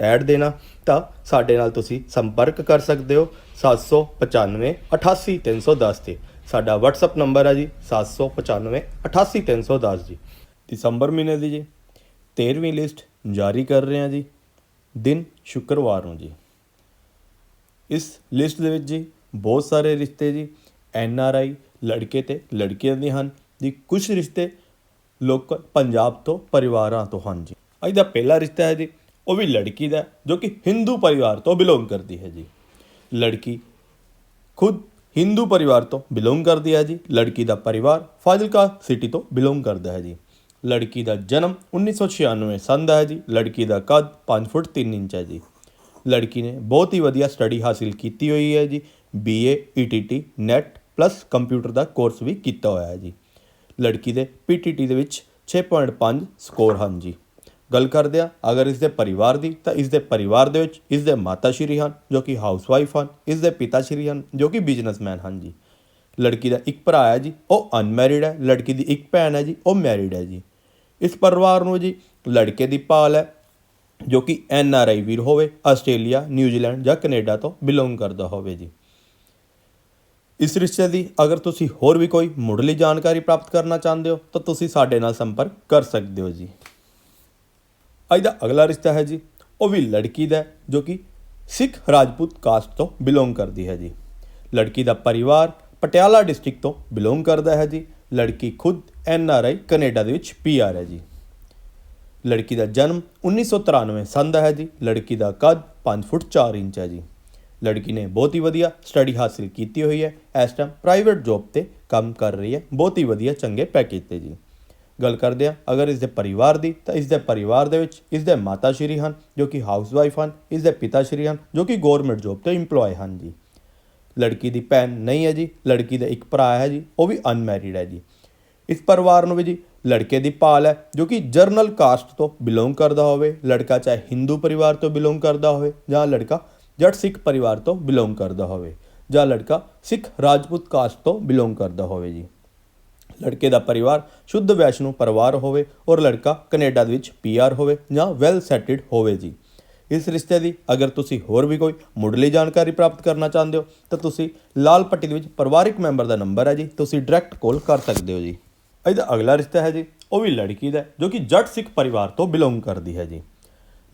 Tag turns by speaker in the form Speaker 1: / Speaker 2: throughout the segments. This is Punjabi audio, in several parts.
Speaker 1: ਐਡ ਦੇਣਾ, ਤਾਂ ਸਾਡੇ ਨਾਲ ਤੁਸੀਂ ਸੰਪਰਕ ਕਰ ਸਕਦੇ ਹੋ 795 88310 ਤੇ। ਸਾਡਾ WhatsApp ਨੰਬਰ ਹੈ ਜੀ 795 88310 ਜੀ। ਦਸੰਬਰ ਮਹੀਨੇ ਦੀ ਜੀ। 13ਵੀਂ ਲਿਸਟ ਜਾਰੀ ਕਰ ਰਹੇ ਹਾਂ ਜੀ, ਦਿਨ ਸ਼ੁੱਕਰਵਾਰ ਨੂੰ ਜੀ। ਇਸ ਲਿਸਟ ਦੇ ਵਿੱਚ ਜੀ ਬਹੁਤ ਸਾਰੇ ਰਿਸ਼ਤੇ ਜੀ, ਐਨ ਆਰ ਆਈ, ਲੜਕੇ ਤੇ ਲੜਕੀਆਂ ਦੇ ਹਨ ਜੀ। ਕੁਝ ਰਿਸ਼ਤੇ ਲੋਕ ਪੰਜਾਬ ਤੋਂ, ਪਰਿਵਾਰਾਂ ਤੋਂ ਹਨ ਜੀ। ਅੱਜ ਦਾ ਪਹਿਲਾ ਰਿਸ਼ਤਾ ਹੈ ਜੀ ਉਹ ਵੀ ਲੜਕੀ ਦਾ, ਜੋ ਕਿ ਹਿੰਦੂ ਪਰਿਵਾਰ ਤੋਂ ਬਿਲੋਂਗ ਕਰਦੀ ਹੈ ਜੀ। ਲੜਕੀ ਖੁਦ ਹਿੰਦੂ ਪਰਿਵਾਰ ਤੋਂ ਬਿਲੋਂਗ ਕਰਦੀ ਹੈ ਜੀ। ਲੜਕੀ ਦਾ ਪਰਿਵਾਰ ਫਾਜ਼ਿਲਕਾ ਸਿਟੀ ਤੋਂ ਬਿਲੋਂਗ ਕਰਦਾ ਹੈ ਜੀ। ਲੜਕੀ ਦਾ ਜਨਮ 1996 ਸੰਨ ਦਾ ਹੈ ਜੀ। ਲੜਕੀ ਦਾ ਕੱਦ 5 ਫੁੱਟ 3 ਇੰਚ ਹੈ ਜੀ। ਲੜਕੀ ਨੇ ਬਹੁਤ ਹੀ ਵਧੀਆ ਸਟੱਡੀ ਹਾਸਿਲ ਕੀਤੀ ਹੋਈ ਹੈ ਜੀ। BA ETT NET plus computer ਦਾ ਕੋਰਸ ਵੀ ਕੀਤਾ ਹੋਇਆ ਹੈ ਜੀ। ਲੜਕੀ ਦੇ ਪੀਟੀਟੀ ਦੇ ਵਿੱਚ 6.5 ਸਕੋਰ ਹਨ ਜੀ। ਗੱਲ ਕਰਦੇ ਆ, ਅਗਰ ਇਸ ਦੇ ਪਰਿਵਾਰ ਦੀ, ਤਾਂ ਇਸ ਦੇ ਪਰਿਵਾਰ ਦੇ ਵਿੱਚ ਇਸ ਦੇ ਮਾਤਾ ਸ਼੍ਰੀ ਹਨ, ਜੋ ਕਿ ਹਾਊਸਵਾਈਫ ਹਨ ਇਸ ਦੇ ਪਿਤਾ ਸ਼੍ਰੀ ਹਨ, ਜੋ ਕਿ ਬਿਜ਼ਨਸਮੈਨ ਹਨ ਜੀ। ਲੜਕੀ ਦਾ ਇੱਕ ਭਰਾ ਹੈ ਜੀ, ਉਹ ਅਨਮੈਰਿਡ ਹੈ, ਲੜਕੀ ਦੀ ਇੱਕ ਭੈਣ ਹੈ ਜੀ, ਉਹ ਮੈਰਿਡ ਹੈ ਜੀ। ਇਸ ਪਰਿਵਾਰ ਨੂੰ ਜੀ ਲੜਕੇ ਦੀ ਭਾਲ ਹੈ, ਜੋ ਕਿ ਐਨ ਆਰ ਆਈ ਵੀਰ ਹੋਵੇ, ਆਸਟ੍ਰੇਲੀਆ, ਨਿਊਜ਼ੀਲੈਂਡ ਜਾਂ ਕੈਨੇਡਾ ਤੋਂ ਬਿਲੋਂਗ ਕਰਦਾ ਹੋਵੇ ਜੀ। ਇਸ ਰਿਸ਼ਤੇ ਦੀ ਅਗਰ ਤੁਸੀਂ ਹੋਰ ਵੀ ਕੋਈ ਮੁੱਢਲੀ ਜਾਣਕਾਰੀ ਪ੍ਰਾਪਤ ਕਰਨਾ ਚਾਹੁੰਦੇ ਹੋ, ਤਾਂ ਤੁਸੀਂ ਸਾਡੇ ਨਾਲ ਸੰਪਰਕ ਕਰ ਸਕਦੇ ਹੋ ਜੀ। ਅੱਜ ਦਾ ਅਗਲਾ ਰਿਸ਼ਤਾ ਹੈ ਜੀ, ਉਹ ਵੀ ਲੜਕੀ ਦਾ ਜੋ ਕਿ ਸਿੱਖ ਰਾਜਪੂਤ ਕਾਸਟ ਤੋਂ ਬਿਲੋਂਗ ਕਰਦੀ ਹੈ ਜੀ। ਲੜਕੀ ਦਾ ਪਰਿਵਾਰ ਪਟਿਆਲਾ ਡਿਸਟ੍ਰਿਕਟ ਤੋਂ ਬਿਲੋਂਗ ਕਰਦਾ ਹੈ ਜੀ। ਲੜਕੀ ਖੁਦ ਐਨ ਆਰ ਆਈ ਕੈਨੇਡਾ ਦੇ ਵਿੱਚ ਪੀ ਆਰ ਹੈ ਜੀ। ਲੜਕੀ ਦਾ ਜਨਮ 1993 ਸੰਨ ਦਾ ਹੈ ਜੀ। ਲੜਕੀ ਦਾ ਕੱਦ 5 ਫੁੱਟ 4 ਇੰਚ ਹੈ ਜੀ। ਲੜਕੀ ਨੇ ਬਹੁਤ ਹੀ ਵਧੀਆ ਸਟੱਡੀ ਹਾਸਿਲ ਕੀਤੀ ਹੋਈ ਹੈ। ਇਸ ਟਾਈਮ ਪ੍ਰਾਈਵੇਟ ਜੌਬ ਤੇ ਕੰਮ ਕਰ ਰਹੀ ਹੈ। ਬਹੁਤ ਹੀ ਵਧੀਆ ਚੰਗੇ ਪੈਕੇਜ ਤੇ ਜੀ। ਗੱਲ ਕਰਦੇ ਹਾਂ। ਅਗਰ ਇਸ ਦੇ ਪਰਿਵਾਰ ਦੀ, ਤਾਂ ਇਸ ਦੇ ਪਰਿਵਾਰ ਦੇ ਵਿੱਚ ਇਸ ਦੇ ਮਾਤਾ ਸ਼੍ਰੀ ਹਨ, ਜੋ ਕਿ ਹਾਊਸਵਾਈਫ ਹਨ, ਇਸ ਦੇ ਪਿਤਾ ਸ਼੍ਰੀ ਹਨ, ਜੋ ਕਿ ਗਵਰਨਮੈਂਟ ਜੌਬ ਤੇ EMPLOYE ਹਨ ਜੀ। ਲੜਕੀ ਦੀ ਭੈਣ ਨਹੀਂ ਹੈ ਜੀ, ਲੜਕੀ ਦਾ ਇੱਕ ਭਰਾ ਹੈ ਜੀ, ਉਹ ਵੀ ਅਨਮੈਰਿਡ ਹੈ ਜੀ। ਇਸ ਪਰਿਵਾਰ ਨੂੰ ਵੀ ਜੀ, ਲੜਕੇ ਦੀ ਭਾਲ ਹੈ, ਜੋ ਕਿ ਜਰਨਲ ਕਾਸਟ ਤੋਂ ਬਿਲੋਂਗ ਕਰਦਾ ਹੋਵੇ, ਲੜਕਾ ਚਾਹੇ ਹਿੰਦੂ ਪਰਿਵਾਰ ਤੋਂ ਬਿਲੋਂਗ ਕਰਦਾ ਹੋਵੇ, ਜਾਂ ਲੜਕਾ ਜੱਟ ਸਿੱਖ ਪਰਿਵਾਰ ਤੋਂ ਬਿਲੋਂਗ ਕਰਦਾ ਹੋਵੇ, ਜਾਂ ਲੜਕਾ ਸਿੱਖ ਰਾਜਪੂਤ ਕਾਸਟ ਤੋਂ ਬਿਲੋਂਗ ਕਰਦਾ ਹੋਵੇ ਜੀ। ਲੜਕੇ ਦਾ ਪਰਿਵਾਰ ਸ਼ੁੱਧ ਵੈਸ਼ਨੂ ਪਰਿਵਾਰ ਹੋਵੇ ਔਰ ਲੜਕਾ ਕੈਨੇਡਾ ਦੇ ਵਿੱਚ ਪੀਆਰ ਹੋਵੇ ਜਾਂ ਵੈਲ ਸੈਟਲਡ ਹੋਵੇ ਜੀ। ਇਸ ਰਿਸ਼ਤੇ ਦੀ ਅਗਰ ਤੁਸੀਂ ਹੋਰ ਵੀ ਕੋਈ ਮੁੱਢਲੀ ਜਾਣਕਾਰੀ ਪ੍ਰਾਪਤ ਕਰਨਾ ਚਾਹੁੰਦੇ ਹੋ, ਤਾਂ ਤੁਸੀਂ ਲਾਲ ਪੱਟੀ ਦੇ ਵਿੱਚ ਪਰਿਵਾਰਿਕ ਮੈਂਬਰ ਦਾ ਨੰਬਰ ਹੈ ਜੀ, ਤੁਸੀਂ ਡਾਇਰੈਕਟ ਕਾਲ ਕਰ ਸਕਦੇ ਹੋ ਜੀ। ਇਹਦਾ ਅਗਲਾ ਰਿਸ਼ਤਾ ਹੈ ਜੀ, ਉਹ ਵੀ ਲੜਕੀ ਦਾ ਜੋ ਕਿ ਜੱਟ ਸਿੱਖ ਪਰਿਵਾਰ ਤੋਂ ਬਿਲੋਂਗ ਕਰਦੀ ਹੈ ਜੀ।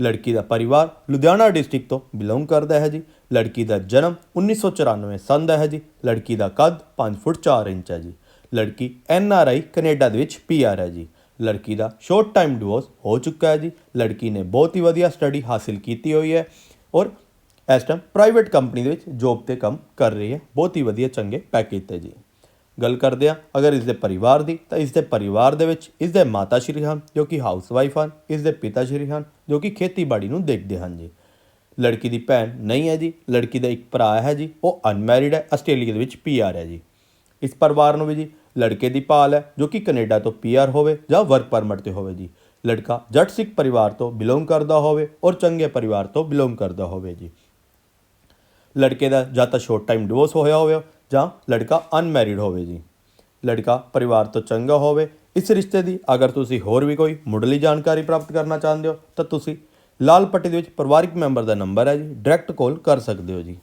Speaker 1: ਲੜਕੀ ਦਾ ਪਰਿਵਾਰ ਲੁਧਿਆਣਾ ਡਿਸਟ੍ਰਿਕਟ ਤੋਂ ਬਿਲੋਂਗ ਕਰਦਾ ਹੈ ਜੀ, ਲੜਕੀ ਦਾ ਜਨਮ 1994 ਸੰਨ ਦਾ ਹੈ ਜੀ, ਲੜਕੀ ਦਾ ਕੱਦ 5 ਫੁੱਟ 4 ਇੰਚ ਹੈ ਜੀ। ਲੜਕੀ ਐਨ ਆਰ ਆਈ ਕੈਨੇਡਾ ਦੇ ਵਿੱਚ ਪੀ ਆਰ ਹੈ ਜੀ। ਲੜਕੀ ਦਾ ਸ਼ਾਰਟ ਟਾਈਮ ਡਿਵੋਰਸ ਹੋ ਚੁੱਕਾ ਹੈ ਜੀ। ਲੜਕੀ ਨੇ ਬਹੁਤ ਹੀ ਵਧੀਆ ਸਟੱਡੀ ਹਾਸਿਲ ਕੀਤੀ ਹੋਈ ਹੈ ਔਰ ਇਸ ਟਾਈਮ ਪ੍ਰਾਈਵੇਟ ਕੰਪਨੀ ਦੇ ਵਿੱਚ ਜੌਬ ਤੇ ਕੰਮ ਕਰ ਰਹੀ ਹੈ। ਬਹੁਤ ਹੀ ਵਧੀਆ ਚੰਗੇ ਪੈਕੇਜ ਤੇ ਜੀ। ਗੱਲ ਕਰਦੇ ਆ ਅਗਰ ਇਸ ਦੇ ਪਰਿਵਾਰ ਦੀ, ਤਾਂ ਇਸ ਦੇ ਪਰਿਵਾਰ ਦੇ ਵਿੱਚ ਇਸ ਦੇ ਮਾਤਾ ਸ਼੍ਰੀ ਹਨ, ਜੋ ਕਿ ਹਾਊਸਵਾਈਫ ਹਨ ਇਸ ਦੇ ਪਿਤਾ ਸ਼੍ਰੀ ਹਨ, ਜੋ ਕਿ ਖੇਤੀਬਾੜੀ ਨੂੰ ਦੇਖਦੇ ਹਨ ਜੀ। ਲੜਕੀ ਦੀ ਭੈਣ ਨਹੀਂ ਹੈ ਜੀ। ਲੜਕੀ ਦਾ ਇੱਕ ਭਰਾ ਹੈ ਜੀ। ਉਹ ਅਨਮੈਰਿਡ ਹੈ, ਆਸਟ੍ਰੇਲੀਆ ਦੇ ਵਿੱਚ ਪੀਆਰ ਹੈ ਜੀ। ਇਸ ਪਰਿਵਾਰ ਨੂੰ ਵੀ ਜੀ ਲੜਕੇ ਦੀ ਭਾਲ ਹੈ, ਜੋ ਕਿ ਕੈਨੇਡਾ ਤੋਂ ਪੀਆਰ ਹੋਵੇ ਜਾਂ ਵਰਕ ਪਰਮਿਟ ਤੇ ਹੋਵੇ ਜੀ। ਲੜਕਾ ਜੱਟ ਸਿੱਖ ਪਰਿਵਾਰ ਤੋਂ ਬਿਲੋਂਗ ਕਰਦਾ ਹੋਵੇ ਔਰ ਚੰਗੇ ਪਰਿਵਾਰ ਤੋਂ ਬਿਲੋਂਗ ਕਰਦਾ ਹੋਵੇ ਜੀ। ਲੜਕੇ ਦਾ ਜਾਂ ਤਾਂ ਸ਼ੋਰਟ ਟਾਈਮ ਡਿਵੋਰਸ ਹੋਇਆ ਹੋਵੇ ਜਾਂ ਲੜਕਾ ਅਨਮੈਰਿਡ ਹੋਵੇ ਜੀ। ਲੜਕਾ ਪਰਿਵਾਰ ਤੋਂ ਚੰਗਾ ਹੋਵੇ, ਇਸ ਰਿਸ਼ਤੇ ਦੀ ਅਗਰ ਤੁਸੀਂ ਹੋਰ ਵੀ ਕੋਈ ਮੁੱਢਲੀ ਜਾਣਕਾਰੀ ਪ੍ਰਾਪਤ ਕਰਨਾ ਚਾਹੁੰਦੇ ਹੋ, ਤਾਂ ਤੁਸੀਂ ਲਾਲ ਪੱਟੀ ਦੇ ਵਿੱਚ ਪਰਿਵਾਰਿਕ ਮੈਂਬਰ ਦਾ ਨੰਬਰ ਹੈ ਜੀ ਡਾਇਰੈਕਟ ਕਾਲ ਕਰ ਸਕਦੇ ਹੋ ਜੀ।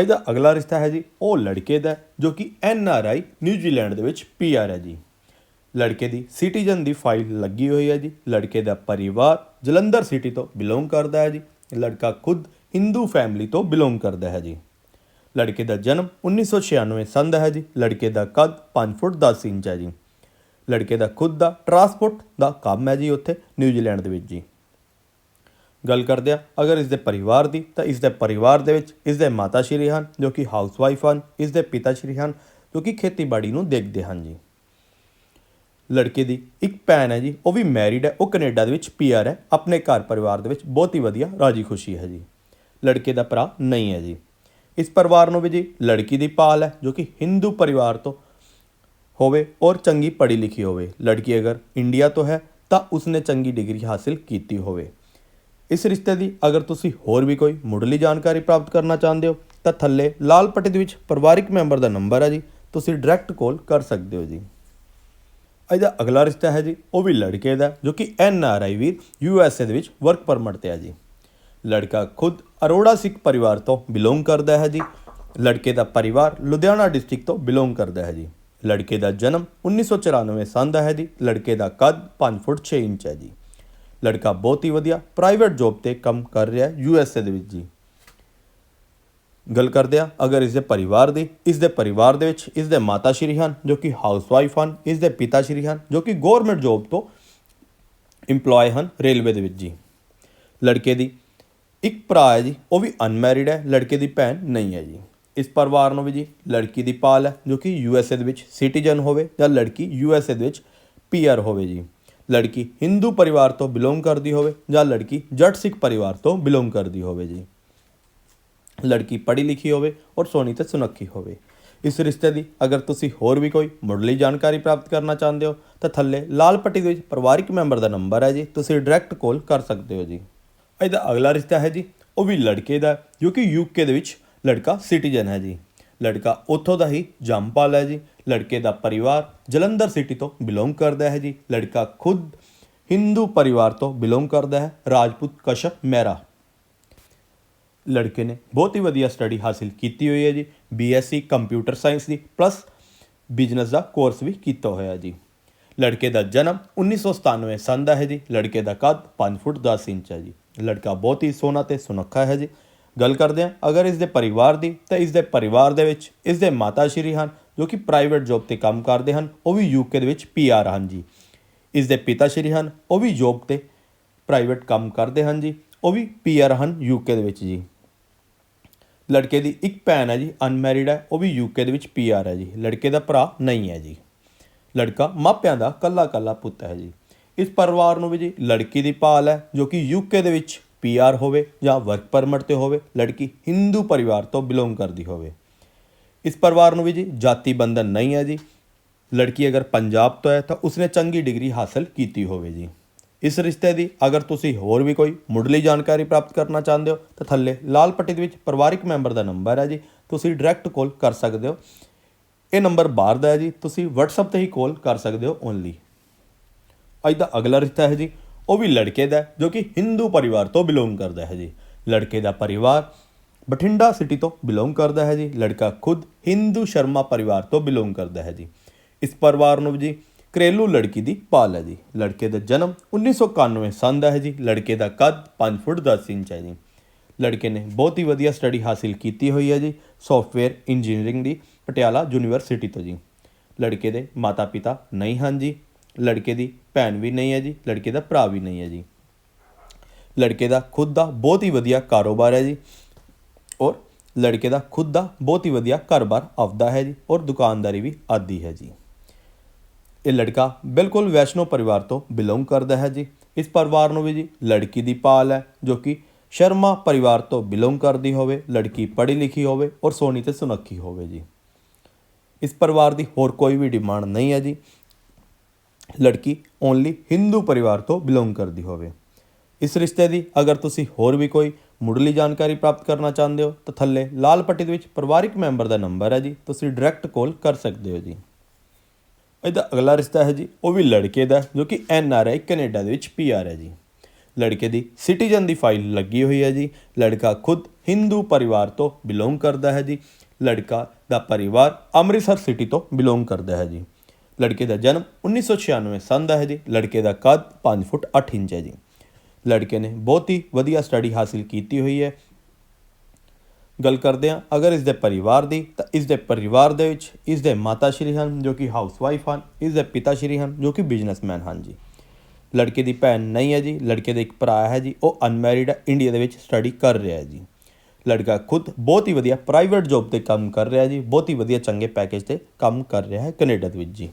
Speaker 1: ਅੱਜ ਦਾ ਅਗਲਾ ਰਿਸ਼ਤਾ ਹੈ ਜੀ ਉਹ ਲੜਕੇ ਦਾ, ਜੋ ਕਿ ਐਨ ਆਰ ਆਈ ਨਿਊਜ਼ੀਲੈਂਡ ਦੇ ਵਿੱਚ ਪੀ ਆਰ ਹੈ ਜੀ। ਲੜਕੇ ਦੀ ਸਿਟੀਜ਼ਨ ਦੀ ਫਾਈਲ ਲੱਗੀ ਹੋਈ ਹੈ ਜੀ। ਲੜਕੇ ਦਾ ਪਰਿਵਾਰ ਜਲੰਧਰ ਸਿਟੀ ਤੋਂ ਬਿਲੋਂਗ ਕਰਦਾ ਹੈ ਜੀ। ਲੜਕਾ ਖੁਦ ਹਿੰਦੂ ਫੈਮਿਲੀ ਤੋਂ ਬਿਲੋਂਗ ਕਰਦਾ ਹੈ ਜੀ। ਲੜਕੇ ਦਾ ਜਨਮ 1996 ਸੰਨ ਦਾ ਹੈ ਜੀ। ਲੜਕੇ ਦਾ ਕੱਦ 5 ਫੁੱਟ 10 ਇੰਚ ਹੈ ਜੀ। ਲੜਕੇ ਦਾ ਖੁਦ ਦਾ ਟਰਾਂਸਪੋਰਟ ਦਾ ਕੰਮ ਹੈ ਜੀ ਉੱਥੇ ਨਿਊਜ਼ੀਲੈਂਡ ਦੇ ਵਿੱਚ ਜੀ। ਗੱਲ ਕਰਦੇ ਆ, ਅਗਰ ਇਸ ਦੇ ਪਰਿਵਾਰ ਦੀ, ਤਾਂ ਇਸ ਦੇ ਪਰਿਵਾਰ ਦੇ ਵਿੱਚ ਇਸ ਦੇ ਮਾਤਾ ਸ਼੍ਰੀ ਹਨ, ਜੋ ਕਿ ਹਾਊਸਵਾਈਫ ਹਨ ਇਸ ਦੇ ਪਿਤਾ ਸ਼੍ਰੀ ਹਨ, ਜੋ ਕਿ ਖੇਤੀਬਾੜੀ ਨੂੰ ਦੇਖਦੇ ਹਨ ਜੀ। ਲੜਕੇ ਦੀ ਇੱਕ ਭੈਣ ਹੈ ਜੀ, ਉਹ ਵੀ ਮੈਰਿਡ ਹੈ, ਉਹ ਕੈਨੇਡਾ ਦੇ ਵਿੱਚ ਪੀਆਰ ਹੈ, ਆਪਣੇ ਘਰ ਪਰਿਵਾਰ ਦੇ ਵਿੱਚ ਬਹੁਤ ਹੀ ਵਧੀਆ ਰਾਜੀ ਖੁਸ਼ੀ ਹੈ ਜੀ। ਲੜਕੇ ਦਾ ਭਰਾ ਨਹੀਂ ਹੈ ਜੀ। ਇਸ ਪਰਿਵਾਰ ਨੂੰ ਵੀ ਜੀ ਲੜਕੀ ਦੀ ਪਾਲ ਹੈ, ਜੋ ਕਿ ਹਿੰਦੂ ਪਰਿਵਾਰ ਤੋਂ ਹੋਵੇ ਔਰ ਚੰਗੀ ਪੜ੍ਹੀ ਲਿਖੀ ਹੋਵੇ। ਲੜਕੀ ਅਗਰ ਇੰਡੀਆ ਤੋਂ ਹੈ, ਤਾਂ ਉਸਨੇ ਚੰਗੀ ਡਿਗਰੀ ਹਾਸਿਲ ਕੀਤੀ ਹੋਵੇ। ਇਸ ਰਿਸ਼ਤੇ ਦੀ ਅਗਰ ਤੁਸੀਂ ਹੋਰ ਵੀ ਕੋਈ ਮੁੱਢਲੀ ਜਾਣਕਾਰੀ ਪ੍ਰਾਪਤ ਕਰਨਾ ਚਾਹੁੰਦੇ ਹੋ, ਤਾਂ ਥੱਲੇ ਲਾਲ ਪੱਟੀ ਦੇ ਵਿੱਚ ਪਰਿਵਾਰਿਕ ਮੈਂਬਰ ਦਾ ਨੰਬਰ ਹੈ ਜੀ। ਤੁਸੀਂ ਡਾਇਰੈਕਟ ਕਾਲ ਕਰ ਸਕਦੇ ਹੋ ਜੀ। ਇਹਦਾ ਅਗਲਾ ਰਿਸ਼ਤਾ ਹੈ ਜੀ, ਉਹ ਵੀ ਲੜਕੇ ਦਾ, ਜੋ ਕਿ ਐਨ ਆਰ ਆਈ ਵੀਰ ਯੂ ਐਸ ਏ ਦੇ ਵਿੱਚ ਵਰਕ ਪਰਮਿਟ ਤੇ ਹੈ ਜੀ। ਲੜਕਾ ਖੁਦ ਅਰੋੜਾ ਸਿੱਖ ਪਰਿਵਾਰ ਤੋਂ ਬਿਲੋਂਗ ਕਰਦਾ ਹੈ ਜੀ। ਲੜਕੇ ਦਾ ਪਰਿਵਾਰ ਲੁਧਿਆਣਾ ਡਿਸਟ੍ਰਿਕਟ ਤੋਂ ਬਿਲੋਂਗ ਕਰਦਾ ਹੈ ਜੀ। ਲੜਕੇ ਦਾ ਜਨਮ 1994 ਸੰਨ ਦਾ ਹੈ ਜੀ। ਲੜਕੇ ਦਾ ਕੱਦ 5 ਫੁੱਟ 6 ਇੰਚ ਹੈ ਜੀ। ਲੜਕਾ ਬਹੁਤ ਹੀ ਵਧੀਆ ਪ੍ਰਾਈਵੇਟ ਜੌਬ ਤੇ ਕੰਮ ਕਰ ਰਿਹਾ ਯੂ ਐਸ ਏ ਦੇ ਵਿੱਚ ਜੀ। ਗੱਲ ਕਰਦੇ ਆ ਅਗਰ ਇਸ ਦੇ ਪਰਿਵਾਰ ਦੀ ਇਸ ਦੇ ਪਰਿਵਾਰ ਦੇ ਵਿੱਚ ਇਸ ਦੇ ਮਾਤਾ ਸ਼੍ਰੀ ਹਨ, ਜੋ ਕਿ ਹਾਊਸਵਾਈਫ ਹਨ ਇਸ ਦੇ ਪਿਤਾ ਸ਼੍ਰੀ ਹਨ, ਜੋ ਕਿ ਗਵਰਨਮੈਂਟ ਜੌਬ ਤੋਂ EMPLOYE ਹਨ ਰੇਲਵੇ ਦੇ ਵਿੱਚ ਜੀ। ਲੜਕੇ ਦੀ ਇੱਕ ਭਰਾ ਹੈ ਜੀ, ਉਹ ਵੀ ਅਨਮੈਰਿਡ ਹੈ, ਲੜਕੇ ਦੀ ਭੈਣ ਨਹੀਂ ਹੈ ਜੀ। ਇਸ ਪਰਿਵਾਰ ਨੂੰ ਵੀ ਜੀ ਲੜਕੀ ਦੀ ਪਾਲ ਹੈ, ਜੋ ਕਿ ਯੂ ਐਸ ਏ ਦੇ ਵਿੱਚ ਸਿਟੀਜ਼ਨ ਹੋਵੇ ਜਾਂ ਲੜਕੀ ਯੂ ਐਸ ਏ ਦੇ ਵਿੱਚ ਪੀਆਰ ਹੋਵੇ ਜੀ। ਲੜਕੀ ਹਿੰਦੂ ਪਰਿਵਾਰ ਤੋਂ ਬਿਲੋਂਗ ਕਰਦੀ ਹੋਵੇ ਜਾਂ ਲੜਕੀ ਜੱਟ ਸਿੱਖ ਪਰਿਵਾਰ ਤੋਂ ਬਿਲੋਂਗ ਕਰਦੀ ਹੋਵੇ ਜੀ। ਲੜਕੀ ਪੜ੍ਹੀ ਲਿਖੀ ਹੋਵੇ ਔਰ ਸੋਹਣੀ ਤੇ ਸੁਨੱਖੀ ਹੋਵੇ। ਇਸ ਰਿਸ਼ਤੇ ਦੀ ਅਗਰ ਤੁਸੀਂ ਹੋਰ ਵੀ ਕੋਈ ਮੁੱਢਲੀ ਜਾਣਕਾਰੀ ਪ੍ਰਾਪਤ ਕਰਨਾ ਚਾਹੁੰਦੇ ਹੋ, ਤਾਂ ਥੱਲੇ ਲਾਲ ਪੱਟੀ ਦੇ ਵਿੱਚ ਪਰਿਵਾਰਿਕ ਮੈਂਬਰ ਦਾ ਨੰਬਰ ਹੈ ਜੀ। ਤੁਸੀਂ ਡਾਇਰੈਕਟ ਕਾਲ ਕਰ ਸਕਦੇ ਹੋ ਜੀ। ਇਹਦਾ ਅਗਲਾ ਰਿਸ਼ਤਾ ਹੈ ਜੀ, ਉਹ ਵੀ ਲੜਕੇ ਦਾ ਜੋ ਕਿ ਯੂਕੇ ਦੇ ਵਿੱਚ ਲੜਕਾ ਸਿਟੀਜ਼ਨ ਹੈ ਜੀ। ਲੜਕਾ ਉੱਥੋਂ ਦਾ ਹੀ ਜੰਮਪਾਲ ਹੈ ਜੀ। ਲੜਕੇ ਦਾ ਪਰਿਵਾਰ ਜਲੰਧਰ ਸਿਟੀ ਤੋਂ ਬਿਲੋਂਗ ਕਰਦਾ ਹੈ ਜੀ। ਲੜਕਾ ਖੁਦ ਹਿੰਦੂ ਪਰਿਵਾਰ ਤੋਂ ਬਿਲੋਂਗ ਕਰਦਾ ਹੈ, ਰਾਜਪੂਤ ਕਸ਼ਪ ਮਹਿਰਾ। ਲੜਕੇ ਨੇ ਬਹੁਤ ਹੀ ਵਧੀਆ ਸਟੱਡੀ ਹਾਸਿਲ ਕੀਤੀ ਹੋਈ ਹੈ ਜੀ। ਬੀਐਸਸੀ ਕੰਪਿਊਟਰ ਸਾਇੰਸ ਦੀ ਪਲੱਸ ਬਿਜ਼ਨਸ ਦਾ ਕੋਰਸ ਵੀ ਕੀਤਾ ਹੋਇਆ ਜੀ। ਲੜਕੇ ਦਾ ਜਨਮ 1997 ਸੰਨ ਦਾ ਹੈ ਜੀ। ਲੜਕੇ ਦਾ ਕੱਦ 5 ਫੁੱਟ 10 ਇੰਚ ਹੈ ਜੀ। ਲੜਕਾ ਬਹੁਤ ਹੀ ਸੋਹਣਾ ਤੇ ਸੁਨੱਖਾ ਹੈ ਜੀ। ਗੱਲ ਕਰਦੇ ਹਾਂ, ਅਗਰ ਇਸ ਦੇ ਪਰਿਵਾਰ ਦੀ, ਤਾਂ ਇਸ ਦੇ ਪਰਿਵਾਰ ਦੇ ਵਿੱਚ ਇਸ ਦੇ ਮਾਤਾ ਸ਼੍ਰੀ ਹਨ, ਜੋ ਕਿ ਪ੍ਰਾਈਵੇਟ ਜੌਬ ਤੇ ਕੰਮ ਕਰਦੇ ਹਨ, ਉਹ ਵੀ ਯੂਕੇ ਦੇ ਵਿੱਚ ਪੀਆਰ ਹਨ ਜੀ। ਇਸ ਦੇ ਪਿਤਾ ਸ਼੍ਰੀ ਹਨ, ਉਹ ਵੀ ਜੌਬ ਤੇ ਪ੍ਰਾਈਵੇਟ ਕੰਮ ਕਰਦੇ ਹਨ ਜੀ, ਉਹ ਵੀ ਪੀਆਰ ਹਨ ਯੂਕੇ ਦੇ ਵਿੱਚ ਜੀ। ਲੜਕੇ ਦੀ ਇੱਕ ਭੈਣ ਹੈ ਜੀ ਅਨਮੈਰਿਡ ਹੈ, ਉਹ ਵੀ ਯੂਕੇ ਦੇ ਵਿੱਚ ਪੀਆਰ ਹੈ ਜੀ। ਲੜਕੇ ਦਾ ਭਰਾ ਨਹੀਂ ਹੈ ਜੀ। ਲੜਕਾ ਮਾਪਿਆਂ ਦਾ ਕੱਲਾ ਕੱਲਾ ਪੁੱਤ ਹੈ ਜੀ। ਇਸ ਪਰਿਵਾਰ ਨੂੰ ਵੀ ਜੀ ਲੜਕੀ ਦੀ ਪਾਲ ਹੈ, ਜੋ ਕਿ ਯੂਕੇ ਦੇ ਵਿੱਚ ਪੀਆਰ ਹੋਵੇ ਜਾਂ ਵਰਕ ਪਰਮਿਟ ਤੇ ਹੋਵੇ, ਲੜਕੀ ਹਿੰਦੂ ਪਰਿਵਾਰ ਤੋਂ ਬਿਲੋਂਗ ਕਰਦੀ ਹੋਵੇ। ਇਸ ਪਰਿਵਾਰ ਨੂੰ ਵੀ ਜੀ ਜਾਤੀ ਬੰਧਨ ਨਹੀਂ ਹੈ ਜੀ। ਲੜਕੀ ਅਗਰ ਪੰਜਾਬ ਤੋਂ ਹੈ ਤਾਂ ਉਸਨੇ ਚੰਗੀ ਡਿਗਰੀ ਹਾਸਲ ਕੀਤੀ ਹੋਵੇ ਜੀ। ਇਸ ਰਿਸ਼ਤੇ ਦੀ ਅਗਰ ਤੁਸੀਂ ਹੋਰ ਵੀ ਕੋਈ ਮੁੱਢਲੀ ਜਾਣਕਾਰੀ ਪ੍ਰਾਪਤ ਕਰਨਾ ਚਾਹੁੰਦੇ ਹੋ, ਤਾਂ ਥੱਲੇ ਲਾਲ ਪੱਟੀ ਦੇ ਵਿੱਚ ਪਰਿਵਾਰਿਕ ਮੈਂਬਰ ਦਾ ਨੰਬਰ ਹੈ ਜੀ। ਤੁਸੀਂ ਡਾਇਰੈਕਟ ਕਾਲ ਕਰ ਸਕਦੇ ਹੋ। ਇਹ ਨੰਬਰ ਬਾਹਰ ਦਾ ਹੈ ਜੀ। ਤੁਸੀਂ WhatsApp ਤੇ ਹੀ ਕਾਲ ਕਰ ਸਕਦੇ ਹੋ ਓਨਲੀ ਅੱਜ ਦਾ ਅਗਲਾ ਰਿਸ਼ਤਾ ਹੈ ਜੀ। ਉਹ ਵੀ ਲੜਕੇ ਦਾ ਜੋ ਕਿ ਹਿੰਦੂ ਪਰਿਵਾਰ ਤੋਂ ਬਿਲੋਂਗ ਕਰਦਾ ਹੈ ਜੀ। ਲੜਕੇ ਦਾ ਪਰਿਵਾਰ ਬਠਿੰਡਾ ਸਿਟੀ ਤੋਂ ਬਿਲੋਂਗ ਕਰਦਾ ਹੈ ਜੀ। ਲੜਕਾ ਖੁਦ ਹਿੰਦੂ ਸ਼ਰਮਾ ਪਰਿਵਾਰ ਤੋਂ ਬਿਲੋਂਗ ਕਰਦਾ ਹੈ ਜੀ। ਇਸ ਪਰਿਵਾਰ ਨੂੰ ਵੀ ਜੀ ਘਰੇਲੂ ਲੜਕੀ ਦੀ ਪਾਲ ਹੈ ਜੀ। ਲੜਕੇ ਦਾ ਜਨਮ 1991 ਸੰਨ ਦਾ ਹੈ ਜੀ। ਲੜਕੇ ਦਾ ਕੱਦ 5 ਫੁੱਟ 10 ਇੰਚ ਹੈ ਜੀ। ਲੜਕੇ ਨੇ ਬਹੁਤ ਹੀ ਵਧੀਆ ਸਟੱਡੀ ਹਾਸਿਲ ਕੀਤੀ ਹੋਈ ਹੈ ਜੀ। ਸੌਫਟਵੇਅਰ ਇੰਜੀਨੀਅਰਿੰਗ ਦੀ ਪਟਿਆਲਾ ਯੂਨੀਵਰਸਿਟੀ ਤੋਂ ਜੀ। ਲੜਕੇ ਦੇ ਮਾਤਾ ਪਿਤਾ ਨਹੀਂ ਹਨ ਜੀ। ਲੜਕੇ ਦੀ ਭੈਣ ਵੀ ਨਹੀਂ ਹੈ ਜੀ, ਲੜਕੇ ਦਾ ਭਰਾ ਵੀ ਨਹੀਂ ਹੈ ਜੀ। ਲੜਕੇ ਦਾ ਖੁਦ ਦਾ ਬਹੁਤ ਹੀ ਵਧੀਆ ਕਾਰੋਬਾਰ ਹੈ ਜੀ ਔਰ ਲੜਕੇ ਦਾ ਖੁਦ ਦਾ ਬਹੁਤ ਹੀ ਵਧੀਆ ਘਰ-ਬਾਰ ਆਪਦਾ ਹੈ ਜੀ ਔਰ ਦੁਕਾਨਦਾਰੀ ਵੀ ਆਦੀ ਹੈ ਜੀ। ਇਹ ਲੜਕਾ ਬਿਲਕੁਲ ਵੈਸ਼ਨੋ ਪਰਿਵਾਰ ਤੋਂ ਬਿਲੋਂਗ ਕਰਦਾ ਹੈ ਜੀ। ਇਸ ਪਰਿਵਾਰ ਨੂੰ ਵੀ ਜੀ ਲੜਕੀ ਦੀ ਪਾਲ ਹੈ, ਜੋ ਕਿ ਸ਼ਰਮਾ ਪਰਿਵਾਰ ਤੋਂ ਬਿਲੋਂਗ ਕਰਦੀ ਹੋਵੇ, ਲੜਕੀ ਪੜ੍ਹੀ ਲਿਖੀ ਹੋਵੇ ਔਰ ਸੋਹਣੀ ਤੇ ਸੁਨੱਖੀ ਹੋਵੇ ਜੀ। ਇਸ ਪਰਿਵਾਰ ਦੀ ਹੋਰ ਕੋਈ ਵੀ ਡਿਮਾਂਡ ਨਹੀਂ ਹੈ ਜੀ। ਲੜਕੀ ਓਨਲੀ ਹਿੰਦੂ ਪਰਿਵਾਰ ਤੋਂ ਬਿਲੋਂਗ ਕਰਦੀ ਹੋਵੇ। ਇਸ ਰਿਸ਼ਤੇ ਦੀ ਅਗਰ ਤੁਸੀਂ ਹੋਰ ਵੀ ਕੋਈ ਮੁੱਢਲੀ ਜਾਣਕਾਰੀ ਪ੍ਰਾਪਤ ਕਰਨਾ ਚਾਹੁੰਦੇ ਹੋ, ਤਾਂ ਥੱਲੇ ਲਾਲ ਪੱਟੀ ਦੇ ਵਿੱਚ ਪਰਿਵਾਰਿਕ ਮੈਂਬਰ ਦਾ ਨੰਬਰ ਹੈ ਜੀ, ਤੁਸੀਂ ਡਾਇਰੈਕਟ ਕਾਲ ਕਰ ਸਕਦੇ ਹੋ ਜੀ। ਇਹਦਾ ਅਗਲਾ ਰਿਸ਼ਤਾ ਹੈ ਜੀ, ਉਹ ਵੀ ਲੜਕੇ ਦਾ, ਜੋ ਕਿ ਐਨ ਆਰ ਆਈ ਕੈਨੇਡਾ ਦੇ ਵਿੱਚ ਪੀ ਆਰ ਹੈ ਜੀ। ਲੜਕੇ ਦੀ ਸਿਟੀਜ਼ਨ ਦੀ ਫਾਈਲ ਲੱਗੀ ਹੋਈ ਹੈ ਜੀ, ਲੜਕਾ ਖੁਦ ਹਿੰਦੂ ਪਰਿਵਾਰ ਤੋਂ ਬਿਲੋਂਗ ਕਰਦਾ ਹੈ ਜੀ, ਲੜਕਾ ਦਾ ਪਰਿਵਾਰ ਅੰਮ੍ਰਿਤਸਰ ਸਿਟੀ ਤੋਂ ਬਿਲੋਂਗ ਕਰਦਾ ਹੈ ਜੀ। ਲੜਕੇ ਦਾ ਜਨਮ 1996 ਸੰਨ ਦਾ ਹੈ ਜੀ, ਲੜਕੇ ਦਾ ਕੱਦ 5 ਫੁੱਟ 8 ਇੰਚ ਹੈ ਜੀ। ਲੜਕੇ ਨੇ ਬਹੁਤ ਹੀ ਵਧੀਆ ਸਟੱਡੀ ਹਾਸਿਲ ਕੀਤੀ ਹੋਈ ਹੈ। ਗੱਲ ਕਰਦੇ ਹਾਂ, ਅਗਰ ਇਸ ਦੇ ਪਰਿਵਾਰ ਦੀ, ਤਾਂ ਇਸ ਦੇ ਪਰਿਵਾਰ ਦੇ ਵਿੱਚ ਇਸ ਦੇ ਮਾਤਾ ਸ਼੍ਰੀ ਹਨ, ਜੋ ਕਿ ਹਾਊਸਵਾਈਫ ਹਨ ਇਸ ਦੇ ਪਿਤਾ ਸ਼੍ਰੀ ਹਨ, ਜੋ ਕਿ ਬਿਜ਼ਨਸਮੈਨ ਹਨ ਜੀ। ਲੜਕੇ ਦੀ ਭੈਣ ਨਹੀਂ ਹੈ ਜੀ, ਲੜਕੇ ਦੇ ਇੱਕ ਭਰਾ ਹੈ ਜੀ, ਉਹ ਅਨਮੈਰਿਡ ਹੈ ਇੰਡੀਆ ਦੇ ਵਿੱਚ ਸਟੱਡੀ ਕਰ ਰਿਹਾ ਹੈ ਜੀ। ਲੜਕਾ ਖੁਦ ਬਹੁਤ ਹੀ ਵਧੀਆ ਪ੍ਰਾਈਵੇਟ ਜੌਬ ਤੇ ਕੰਮ ਕਰ ਰਿਹਾ ਜੀ, ਬਹੁਤ ਹੀ ਵਧੀਆ ਚੰਗੇ ਪੈਕੇਜ ਤੇ ਕੰਮ ਕਰ ਰਿਹਾ ਹੈ ਕੈਨੇਡਾ ਦੇ ਵਿੱਚ ਜੀ।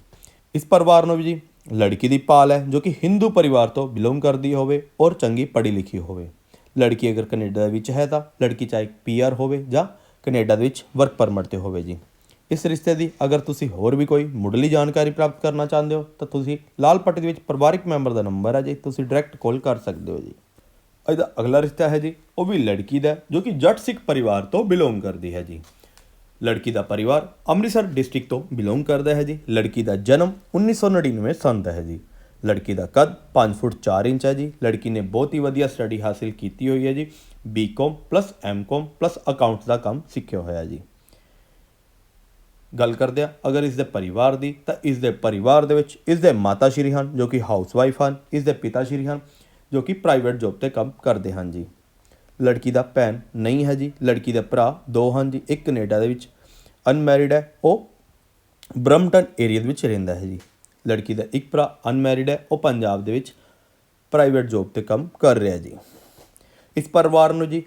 Speaker 1: ਇਸ ਪਰਿਵਾਰ ਨੂੰ ਵੀ ਜੀ, ਲੜਕੀ ਦੀ ਪਾਲ ਹੈ, ਜੋ ਕਿ ਹਿੰਦੂ ਪਰਿਵਾਰ ਤੋਂ ਬਿਲੋਂਗ ਕਰਦੀ ਹੋਵੇ ਔਰ ਚੰਗੀ ਪੜ੍ਹੀ ਲਿਖੀ ਹੋਵੇ। ਲੜਕੀ ਅਗਰ ਕੈਨੇਡਾ ਵਿੱਚ ਹੈ ਤਾਂ ਲੜਕੀ ਚਾਹੇ ਪੀਆਰ ਹੋਵੇ ਜਾਂ ਕੈਨੇਡਾ ਦੇ ਵਿੱਚ ਵਰਕ ਪਰਮਿਟ ਤੇ ਹੋਵੇ ਜੀ। ਇਸ ਰਿਸ਼ਤੇ ਦੀ ਅਗਰ ਤੁਸੀਂ ਹੋਰ ਵੀ ਕੋਈ ਮੁੱਢਲੀ ਜਾਣਕਾਰੀ ਪ੍ਰਾਪਤ ਕਰਨਾ ਚਾਹੁੰਦੇ ਹੋ, ਤਾਂ ਤੁਸੀਂ ਲਾਲ ਪੱਟੀ ਦੇ ਵਿੱਚ ਪਰਿਵਾਰਿਕ ਮੈਂਬਰ ਦਾ ਨੰਬਰ ਹੈ ਜੀ, ਤੁਸੀਂ ਡਾਇਰੈਕਟ ਕਾਲ ਕਰ ਸਕਦੇ ਹੋ ਜੀ। ਇਹਦਾ ਅਗਲਾ ਰਿਸ਼ਤਾ ਹੈ ਜੀ, ਉਹ ਵੀ ਲੜਕੀ ਦਾ ਜੋ ਕਿ ਜੱਟ ਸਿੱਖ ਪਰਿਵਾਰ ਤੋਂ ਬਿਲੋਂਗ ਕਰਦੀ ਹੈ ਜੀ। ਲੜਕੀ ਦਾ ਪਰਿਵਾਰ ਅੰਮ੍ਰਿਤਸਰ ਡਿਸਟ੍ਰਿਕਟ ਤੋਂ ਬਿਲੋਂਗ ਕਰਦਾ ਹੈ ਜੀ। ਲੜਕੀ ਦਾ ਜਨਮ 1999 ਸੰਨ ਦਾ ਹੈ ਜੀ। ਲੜਕੀ ਦਾ ਕੱਦ 5 ਫੁੱਟ 4 ਇੰਚ ਹੈ ਜੀ। ਲੜਕੀ ਨੇ ਬਹੁਤ ਹੀ ਵਧੀਆ ਸਟੱਡੀ ਹਾਸਿਲ ਕੀਤੀ ਹੋਈ ਹੈ ਜੀ। BCom plus MCom plus accounts ਦਾ ਕੰਮ ਸਿੱਖਿਆ ਹੋਇਆ ਹੈ ਜੀ। ਗੱਲ ਕਰਦੇ ਆ ਅਗਰ ਇਸ ਦੇ ਪਰਿਵਾਰ ਦੀ, ਤਾਂ ਇਸ ਦੇ ਪਰਿਵਾਰ ਦੇ ਵਿੱਚ ਇਸ ਦੇ ਮਾਤਾ ਸ਼੍ਰੀ ਹਨ, ਜੋ ਕਿ ਹਾਊਸਵਾਈਫ ਹਨ, ਇਸ ਦੇ ਪਿਤਾ ਸ਼੍ਰੀ ਹਨ, ਜੋ ਕਿ ਪ੍ਰਾਈਵੇਟ ਜੌਬ ਤੇ ਕੰਮ ਕਰਦੇ ਹਨ ਜੀ। ਲੜਕੀ ਦਾ ਭੈਣ ਨਹੀਂ ਹੈ ਜੀ। ਲੜਕੀ ਦੇ ਭਰਾ ਦੋ ਹਨ ਜੀ। ਇੱਕ ਕੈਨੇਡਾ ਦੇ ਵਿੱਚ ਅਨਮੈਰਿਡ ਹੈ, ਉਹ ਬ੍ਰਮਟਨ ਏਰੀਆ ਦੇ ਵਿੱਚ ਰਹਿੰਦਾ ਹੈ ਜੀ। ਲੜਕੀ ਦਾ ਇੱਕ ਭਰਾ ਅਨਮੈਰਿਡ ਹੈ, ਉਹ ਪੰਜਾਬ ਦੇ ਵਿੱਚ ਪ੍ਰਾਈਵੇਟ ਜੌਬ ਤੇ ਕੰਮ ਕਰ ਰਿਹਾ ਜੀ। ਇਸ ਪਰਿਵਾਰ ਨੂੰ ਜੀ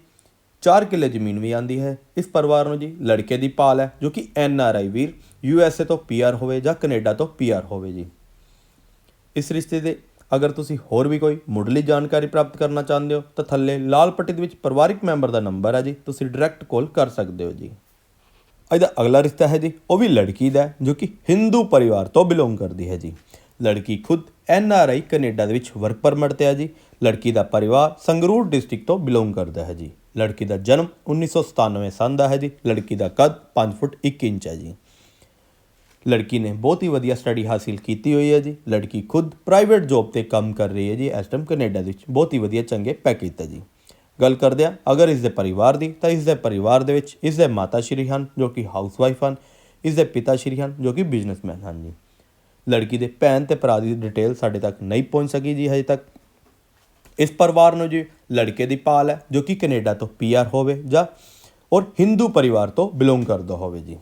Speaker 1: 4 ਕਿੱਲੇ ਜ਼ਮੀਨ ਵੀ ਆਂਦੀ ਹੈ। ਇਸ ਪਰਿਵਾਰ ਨੂੰ ਜੀ ਲੜਕੇ ਦੀ ਪਾਲ ਹੈ, ਜੋ ਕਿ ਐਨ ਆਰ ਆਈ ਵੀਰ ਯੂ ਐਸ ਏ ਤੋਂ ਪੀ ਆਰ ਹੋਵੇ ਜਾਂ ਕੈਨੇਡਾ ਤੋਂ ਪੀ ਆਰ ਹੋਵੇ ਜੀ। ਇਸ ਰਿਸ਼ਤੇ ਦੇ ਅਗਰ ਤੁਸੀਂ ਹੋਰ ਵੀ ਕੋਈ ਮੁੱਢਲੀ ਜਾਣਕਾਰੀ ਪ੍ਰਾਪਤ ਕਰਨਾ ਚਾਹੁੰਦੇ ਹੋ, ਤਾਂ ਥੱਲੇ ਲਾਲ ਪੱਟੀ ਦੇ ਵਿੱਚ ਪਰਿਵਾਰਿਕ ਮੈਂਬਰ ਦਾ ਨੰਬਰ ਹੈ ਜੀ, ਤੁਸੀਂ ਡਾਇਰੈਕਟ ਕਾਲ ਕਰ ਸਕਦੇ ਹੋ ਜੀ। ਇਹਦਾ ਅਗਲਾ ਰਿਸ਼ਤਾ ਹੈ ਜੀ, ਉਹ ਵੀ ਲੜਕੀ ਦਾ ਜੋ ਕਿ ਹਿੰਦੂ ਪਰਿਵਾਰ ਤੋਂ ਬਿਲੋਂਗ ਕਰਦੀ ਹੈ ਜੀ। ਲੜਕੀ ਖੁਦ ਐਨ ਆਰ ਆਈ ਕੈਨੇਡਾ ਦੇ ਵਿੱਚ ਵਰਕ ਪਰਮਿਟ ਤੇ ਹੈ ਜੀ। ਲੜਕੀ ਦਾ ਪਰਿਵਾਰ ਸੰਗਰੂਰ ਡਿਸਟ੍ਰਿਕਟ ਤੋਂ ਬਿਲੋਂਗ ਕਰਦਾ ਹੈ ਜੀ। ਲੜਕੀ ਦਾ ਜਨਮ 1997 ਸੰਨ ਦਾ ਹੈ ਜੀ। ਲੜਕੀ ਦਾ ਕੱਦ 5 ਫੁੱਟ 1 ਇੰਚ ਹੈ ਜੀ। ਲੜਕੀ ਨੇ ਬਹੁਤ ਹੀ ਵਧੀਆ ਸਟੱਡੀ ਹਾਸਿਲ ਕੀਤੀ ਹੋਈ ਹੈ ਜੀ। ਲੜਕੀ ਖੁਦ ਪ੍ਰਾਈਵੇਟ ਜੌਬ ਤੇ ਕੰਮ ਕਰ ਰਹੀ ਹੈ ਜੀ। ਇਸ ਟਾਈਮ ਕੈਨੇਡਾ ਵਿੱਚ ਬਹੁਤ ਹੀ ਵਧੀਆ ਚੰਗੇ ਪੈਕੇਜ ਤੇ ਜੀ। ਗੱਲ ਕਰਦੇ ਆ, ਅਗਰ ਇਸ ਦੇ ਪਰਿਵਾਰ ਦੀ, ਤਾਂ ਇਸ ਦੇ ਪਰਿਵਾਰ ਦੇ ਵਿੱਚ ਇਸ ਦੇ ਮਾਤਾ ਸ਼੍ਰੀ ਹਨ, ਜੋ ਕਿ ਹਾਊਸਵਾਈਫ ਹਨ ਇਸ ਦੇ ਪਿਤਾ ਸ਼੍ਰੀ ਹਨ, ਜੋ ਕਿ ਬਿਜ਼ਨਸਮੈਨ ਹਨ ਜੀ। ਲੜਕੀ ਦੇ ਭੈਣ ਤੇ ਭਰਾ ਦੀ ਡਿਟੇਲ ਸਾਡੇ ਤੱਕ ਨਹੀਂ ਪਹੁੰਚ ਸਕੀ ਜੀ ਹਜੇ ਤੱਕ। ਇਸ ਪਰਿਵਾਰ ਨੂੰ ਜੀ ਲੜਕੇ ਦੀ ਪਾਲ ਹੈ, ਜੋ ਕਿ ਕੈਨੇਡਾ ਤੋਂ ਪੀਆਰ ਹੋਵੇ ਜਾਂ ਔਰ ਹਿੰਦੂ ਪਰਿਵਾਰ ਤੋਂ ਬਿਲੋਂਗ ਕਰਦਾ ਹੋਵੇ ਜੀ।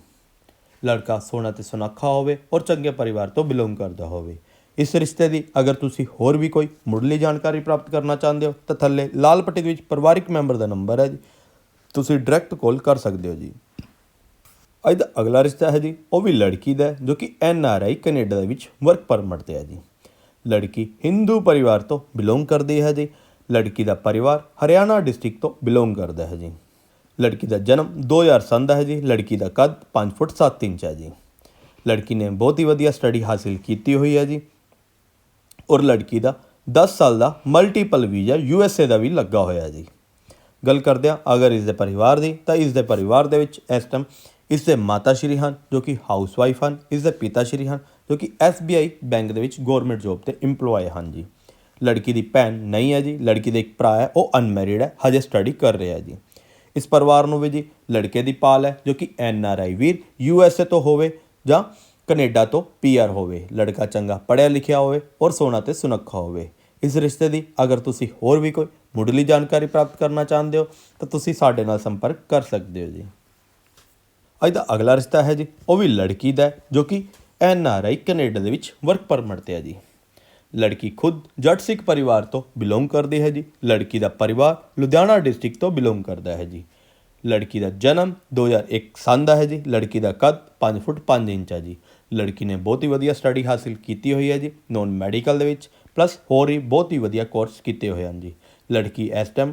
Speaker 1: ਲੜਕਾ ਸੋਹਣਾ ਤੇ ਸੁਨੱਖਾ ਹੋਵੇ ਔਰ ਚੰਗੇ ਪਰਿਵਾਰ ਤੋਂ ਬਿਲੋਂਗ ਕਰਦਾ ਹੋਵੇ। ਇਸ ਰਿਸ਼ਤੇ ਦੀ ਅਗਰ ਤੁਸੀਂ ਹੋਰ ਵੀ ਕੋਈ ਮੁੱਢਲੀ ਜਾਣਕਾਰੀ ਪ੍ਰਾਪਤ ਕਰਨਾ ਚਾਹੁੰਦੇ ਹੋ, ਤਾਂ ਥੱਲੇ ਲਾਲ ਪੱਟੀ ਦੇ ਵਿੱਚ ਪਰਿਵਾਰਿਕ ਮੈਂਬਰ ਦਾ ਨੰਬਰ ਹੈ ਜੀ। ਤੁਸੀਂ ਡਾਇਰੈਕਟ ਕਾਲ ਕਰ ਸਕਦੇ ਹੋ ਜੀ। ਅੱਜ ਦਾ ਅਗਲਾ ਰਿਸ਼ਤਾ ਹੈ ਜੀ, ਉਹ ਵੀ ਲੜਕੀ ਦਾ ਜੋ ਕਿ ਐਨ ਆਰ ਆਈ ਕੈਨੇਡਾ ਦੇ ਵਿੱਚ ਵਰਕ ਪਰਮਿਟ ਤੇ ਹੈ ਜੀ। ਲੜਕੀ ਹਿੰਦੂ ਪਰਿਵਾਰ ਤੋਂ ਬਿਲੋਂਗ ਕਰਦੀ ਹੈ ਜੀ। ਲੜਕੀ ਦਾ ਪਰਿਵਾਰ ਹਰਿਆਣਾ ਡਿਸਟ੍ਰਿਕਟ ਤੋਂ ਬਿਲੋਂਗ ਕਰਦਾ ਹੈ ਜੀ। ਲੜਕੀ ਦਾ ਜਨਮ 2000 ਸੰਨ ਦਾ ਹੈ ਜੀ। ਲੜਕੀ ਦਾ ਕੱਦ 5 ਫੁੱਟ 7 ਇੰਚ ਹੈ ਜੀ। ਲੜਕੀ ਨੇ ਬਹੁਤ ਹੀ ਵਧੀਆ ਸਟੱਡੀ ਹਾਸਿਲ ਕੀਤੀ ਹੋਈ ਹੈ ਜੀ। ਔਰ ਲੜਕੀ ਦਾ 10 ਸਾਲ ਦਾ multiple visa U S A ਦਾ ਵੀ ਲੱਗਾ ਹੋਇਆ ਜੀ। ਗੱਲ ਕਰਦੇ ਹਾਂ ਅਗਰ ਇਸ ਦੇ ਪਰਿਵਾਰ ਦੀ, ਤਾਂ ਇਸ ਦੇ ਪਰਿਵਾਰ ਦੇ ਵਿੱਚ ਇਸ ਟਾਈਮ ਇਸ ਦੇ ਮਾਤਾ ਸ਼੍ਰੀ ਹਨ, ਜੋ ਕਿ ਹਾਊਸਵਾਈਫ ਹਨ, ਇਸ ਦੇ ਪਿਤਾ ਸ਼੍ਰੀ ਹਨ, ਜੋ ਕਿ SBI ਬੈਂਕ ਦੇ ਵਿੱਚ ਗਵਰਨਮੈਂਟ ਜੌਬ ਤੇ EMPLOYE ਹਨ ਜੀ। ਲੜਕੀ ਦੀ ਭੈਣ ਨਹੀਂ ਹੈ ਜੀ, ਲੜਕੀ ਦੇ ਇੱਕ ਭਰਾ ਹੈ, ਉਹ ਅਨਮੈਰਿਡ ਹੈ, ਹਜੇ ਸਟੱਡੀ ਕਰ ਰਿਹਾ ਜੀ। ਇਸ ਪਰਿਵਾਰ ਨੂੰ ਵੀ ਜੀ ਲੜਕੇ ਦੀ ਪਾਲ ਹੈ, ਜੋ ਕਿ ਐਨ ਆਰ ਆਈ ਵੀਰ ਯੂ ਐਸ ਏ ਤੋਂ ਹੋਵੇ ਜਾਂ ਕੈਨੇਡਾ ਤੋਂ ਪੀ ਆਰ ਹੋਵੇ, ਲੜਕਾ ਚੰਗਾ ਪੜ੍ਹਿਆ ਲਿਖਿਆ ਹੋਵੇ ਔਰ ਸੋਹਣਾ ਤੇ ਸੁਨੱਖਾ ਹੋਵੇ। ਇਸ ਰਿਸ਼ਤੇ ਦੀ ਅਗਰ ਤੁਸੀਂ ਹੋਰ ਵੀ ਕੋਈ ਮੁੱਢਲੀ ਜਾਣਕਾਰੀ ਪ੍ਰਾਪਤ ਕਰਨਾ ਚਾਹੁੰਦੇ ਹੋ, ਤਾਂ ਤੁਸੀਂ ਸਾਡੇ ਨਾਲ ਸੰਪਰਕ ਕਰ ਸਕਦੇ ਹੋ ਜੀ। ਅੱਜ ਦਾ ਅਗਲਾ ਰਿਸ਼ਤਾ ਹੈ ਜੀ, ਉਹ ਵੀ ਲੜਕੀ ਦਾ ਜੋ ਕਿ ਐਨ ਆਰ ਆਈ ਕੈਨੇਡਾ ਦੇ ਵਿੱਚ ਵਰਕ ਪਰਮਿਟ ਤੇ ਹੈ ਜੀ। ਲੜਕੀ ਖੁਦ ਜੱਟ ਸਿੱਖ ਪਰਿਵਾਰ ਤੋਂ ਬਿਲੋਂਗ ਕਰਦੀ ਹੈ ਜੀ, ਲੜਕੀ ਦਾ ਪਰਿਵਾਰ ਲੁਧਿਆਣਾ ਡਿਸਟ੍ਰਿਕਟ ਤੋਂ ਬਿਲੋਂਗ ਕਰਦਾ ਹੈ ਜੀ। ਲੜਕੀ ਦਾ ਜਨਮ 2001 ਸਾਲ ਦਾ ਹੈ ਜੀ, ਲੜਕੀ ਦਾ ਕੱਦ 5 ਫੁੱਟ 5 ਇੰਚ ਹੈ ਜੀ। ਲੜਕੀ ਨੇ ਬਹੁਤ ਹੀ ਵਧੀਆ ਸਟੱਡੀ ਹਾਸਿਲ ਕੀਤੀ ਹੋਈ ਹੈ ਜੀ ਨੌਨ ਮੈਡੀਕਲ ਦੇ ਵਿੱਚ ਪਲੱਸ ਹੋਰ ਹੀ ਬਹੁਤ ਹੀ ਵਧੀਆ ਕੋਰਸ ਕੀਤੇ ਹੋਏ ਹਨ ਜੀ। ਲੜਕੀ ਇਸ ਟਾਈਮ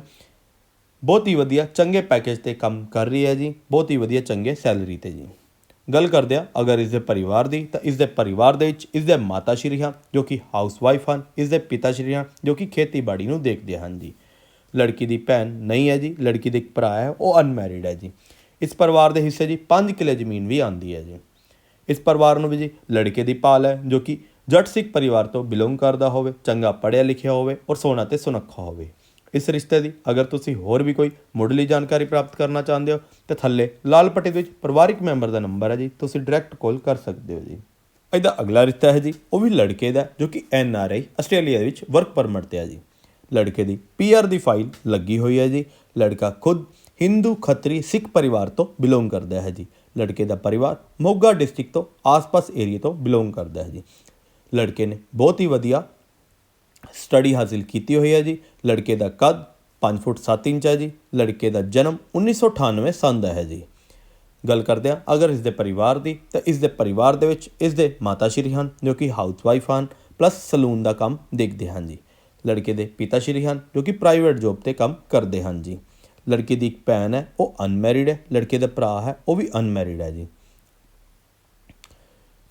Speaker 1: ਬਹੁਤ ਹੀ ਵਧੀਆ ਚੰਗੇ ਪੈਕੇਜ ਤੇ ਕੰਮ ਕਰ ਰਹੀ ਹੈ ਜੀ, ਬਹੁਤ ਹੀ ਵਧੀਆ ਚੰਗੇ ਸੈਲਰੀ ਤੇ ਜੀ। ਗੱਲ ਕਰਦੇ ਆ ਅਗਰ ਇਸ ਦੇ ਪਰਿਵਾਰ ਦੀ, ਤਾਂ ਇਸ ਦੇ ਪਰਿਵਾਰ ਦੇ ਵਿੱਚ ਇਸ ਦੇ ਮਾਤਾ ਸ਼੍ਰੀ ਹਨ ਜੋ ਕਿ ਹਾਊਸਵਾਈਫ ਹਨ ਇਸ ਦੇ ਪਿਤਾ ਸ਼੍ਰੀ ਹਨ ਜੋ ਕਿ ਖੇਤੀਬਾੜੀ ਨੂੰ ਦੇਖਦੇ ਹਨ ਜੀ। ਲੜਕੀ ਦੀ ਭੈਣ ਨਹੀਂ ਹੈ ਜੀ, ਲੜਕੀ ਦੇ ਇੱਕ ਭਰਾ ਹੈ, ਉਹ ਅਨਮੈਰਿਡ ਹੈ ਜੀ। ਇਸ ਪਰਿਵਾਰ ਦੇ ਹਿੱਸੇ ਜੀ 5 ਕਿੱਲੇ ਜ਼ਮੀਨ ਵੀ ਆਂਦੀ ਹੈ ਜੀ। ਇਸ ਪਰਿਵਾਰ ਨੂੰ ਵੀ ਜੀ ਲੜਕੇ ਦੀ ਪਾਲ ਹੈ, ਜੋ ਕਿ ਜੱਟ ਸਿੱਖ ਪਰਿਵਾਰ ਤੋਂ ਬਿਲੋਂਗ ਕਰਦਾ ਹੋਵੇ, ਚੰਗਾ ਪੜ੍ਹਿਆ ਲਿਖਿਆ ਹੋਵੇ ਔਰ ਸੋਹਣਾ ਤੇ ਸੁਨੱਖਾ ਹੋਵੇ। ਇਸ ਰਿਸ਼ਤੇ ਦੀ ਅਗਰ ਤੁਸੀਂ ਹੋਰ ਵੀ ਕੋਈ ਮੁੱਢਲੀ ਜਾਣਕਾਰੀ ਪ੍ਰਾਪਤ ਕਰਨਾ ਚਾਹੁੰਦੇ ਹੋ, ਤਾਂ ਥੱਲੇ ਲਾਲ ਪੱਟੀ ਦੇ ਵਿੱਚ ਪਰਿਵਾਰਿਕ ਮੈਂਬਰ ਦਾ ਨੰਬਰ ਹੈ ਜੀ, ਤੁਸੀਂ ਡਾਇਰੈਕਟ ਕਾਲ ਕਰ ਸਕਦੇ ਹੋ ਜੀ। ਇਹਦਾ ਅਗਲਾ ਰਿਸ਼ਤਾ ਹੈ ਜੀ, ਉਹ ਵੀ ਲੜਕੇ ਦਾ, ਜੋ ਕਿ ਐਨ ਆਰ ਆਈ ਆਸਟ੍ਰੇਲੀਆ ਦੇ ਵਿੱਚ ਵਰਕ ਪਰਮਿਟ ਤੇ ਹੈ ਜੀ। ਲੜਕੇ ਦੀ ਪੀਆਰ ਦੀ ਫਾਈਲ ਲੱਗੀ ਹੋਈ ਹੈ ਜੀ। ਲੜਕਾ ਖੁਦ ਹਿੰਦੂ ਖੱਤਰੀ ਸਿੱਖ ਪਰਿਵਾਰ ਤੋਂ ਬਿਲੋਂਗ ਕਰਦਾ ਹੈ ਜੀ। ਲੜਕੇ ਦਾ ਪਰਿਵਾਰ ਮੋਗਾ ਡਿਸਟ੍ਰਿਕਟ ਤੋਂ ਆਸ-ਪਾਸ ਏਰੀਆ ਤੋਂ ਬਿਲੋਂਗ ਕਰਦਾ ਹੈ ਜੀ। ਲੜਕੇ ਨੇ ਬਹੁਤ ਹੀ ਵਧੀਆ ਸਟੱਡੀ ਹਾਸਿਲ ਕੀਤੀ ਹੋਈ ਹੈ ਜੀ। ਲੜਕੇ ਦਾ ਕੱਦ 5 ਫੁੱਟ 7 ਇੰਚ ਹੈ ਜੀ। ਲੜਕੇ ਦਾ ਜਨਮ 1998 ਸੰਨ ਦਾ ਹੈ ਜੀ। ਗੱਲ ਕਰਦੇ ਹਾਂ ਅਗਰ ਇਸ ਦੇ ਪਰਿਵਾਰ ਦੀ ਤਾਂ ਇਸ ਦੇ ਪਰਿਵਾਰ ਦੇ ਵਿੱਚ ਇਸ ਦੇ ਮਾਤਾ ਸ਼੍ਰੀ ਹਨ ਜੋ ਕਿ ਹਾਊਸਵਾਈਫ ਹਨ ਪਲੱਸ ਸਲੂਨ ਦਾ ਕੰਮ ਦੇਖਦੇ ਹਨ ਜੀ। ਲੜਕੇ ਦੇ ਪਿਤਾ ਸ਼੍ਰੀ ਹਨ, ਜੋ ਕਿ ਪ੍ਰਾਈਵੇਟ ਜੌਬ ਤੇ ਕੰਮ ਕਰਦੇ ਹਨ ਜੀ। ਲੜਕੀ ਦੀ ਇੱਕ ਭੈਣ ਹੈ, ਉਹ ਅਨਮੈਰਿਡ ਹੈ, ਲੜਕੇ ਦਾ ਭਰਾ ਹੈ, ਉਹ ਵੀ ਅਨਮੈਰਿਡ ਹੈ ਜੀ।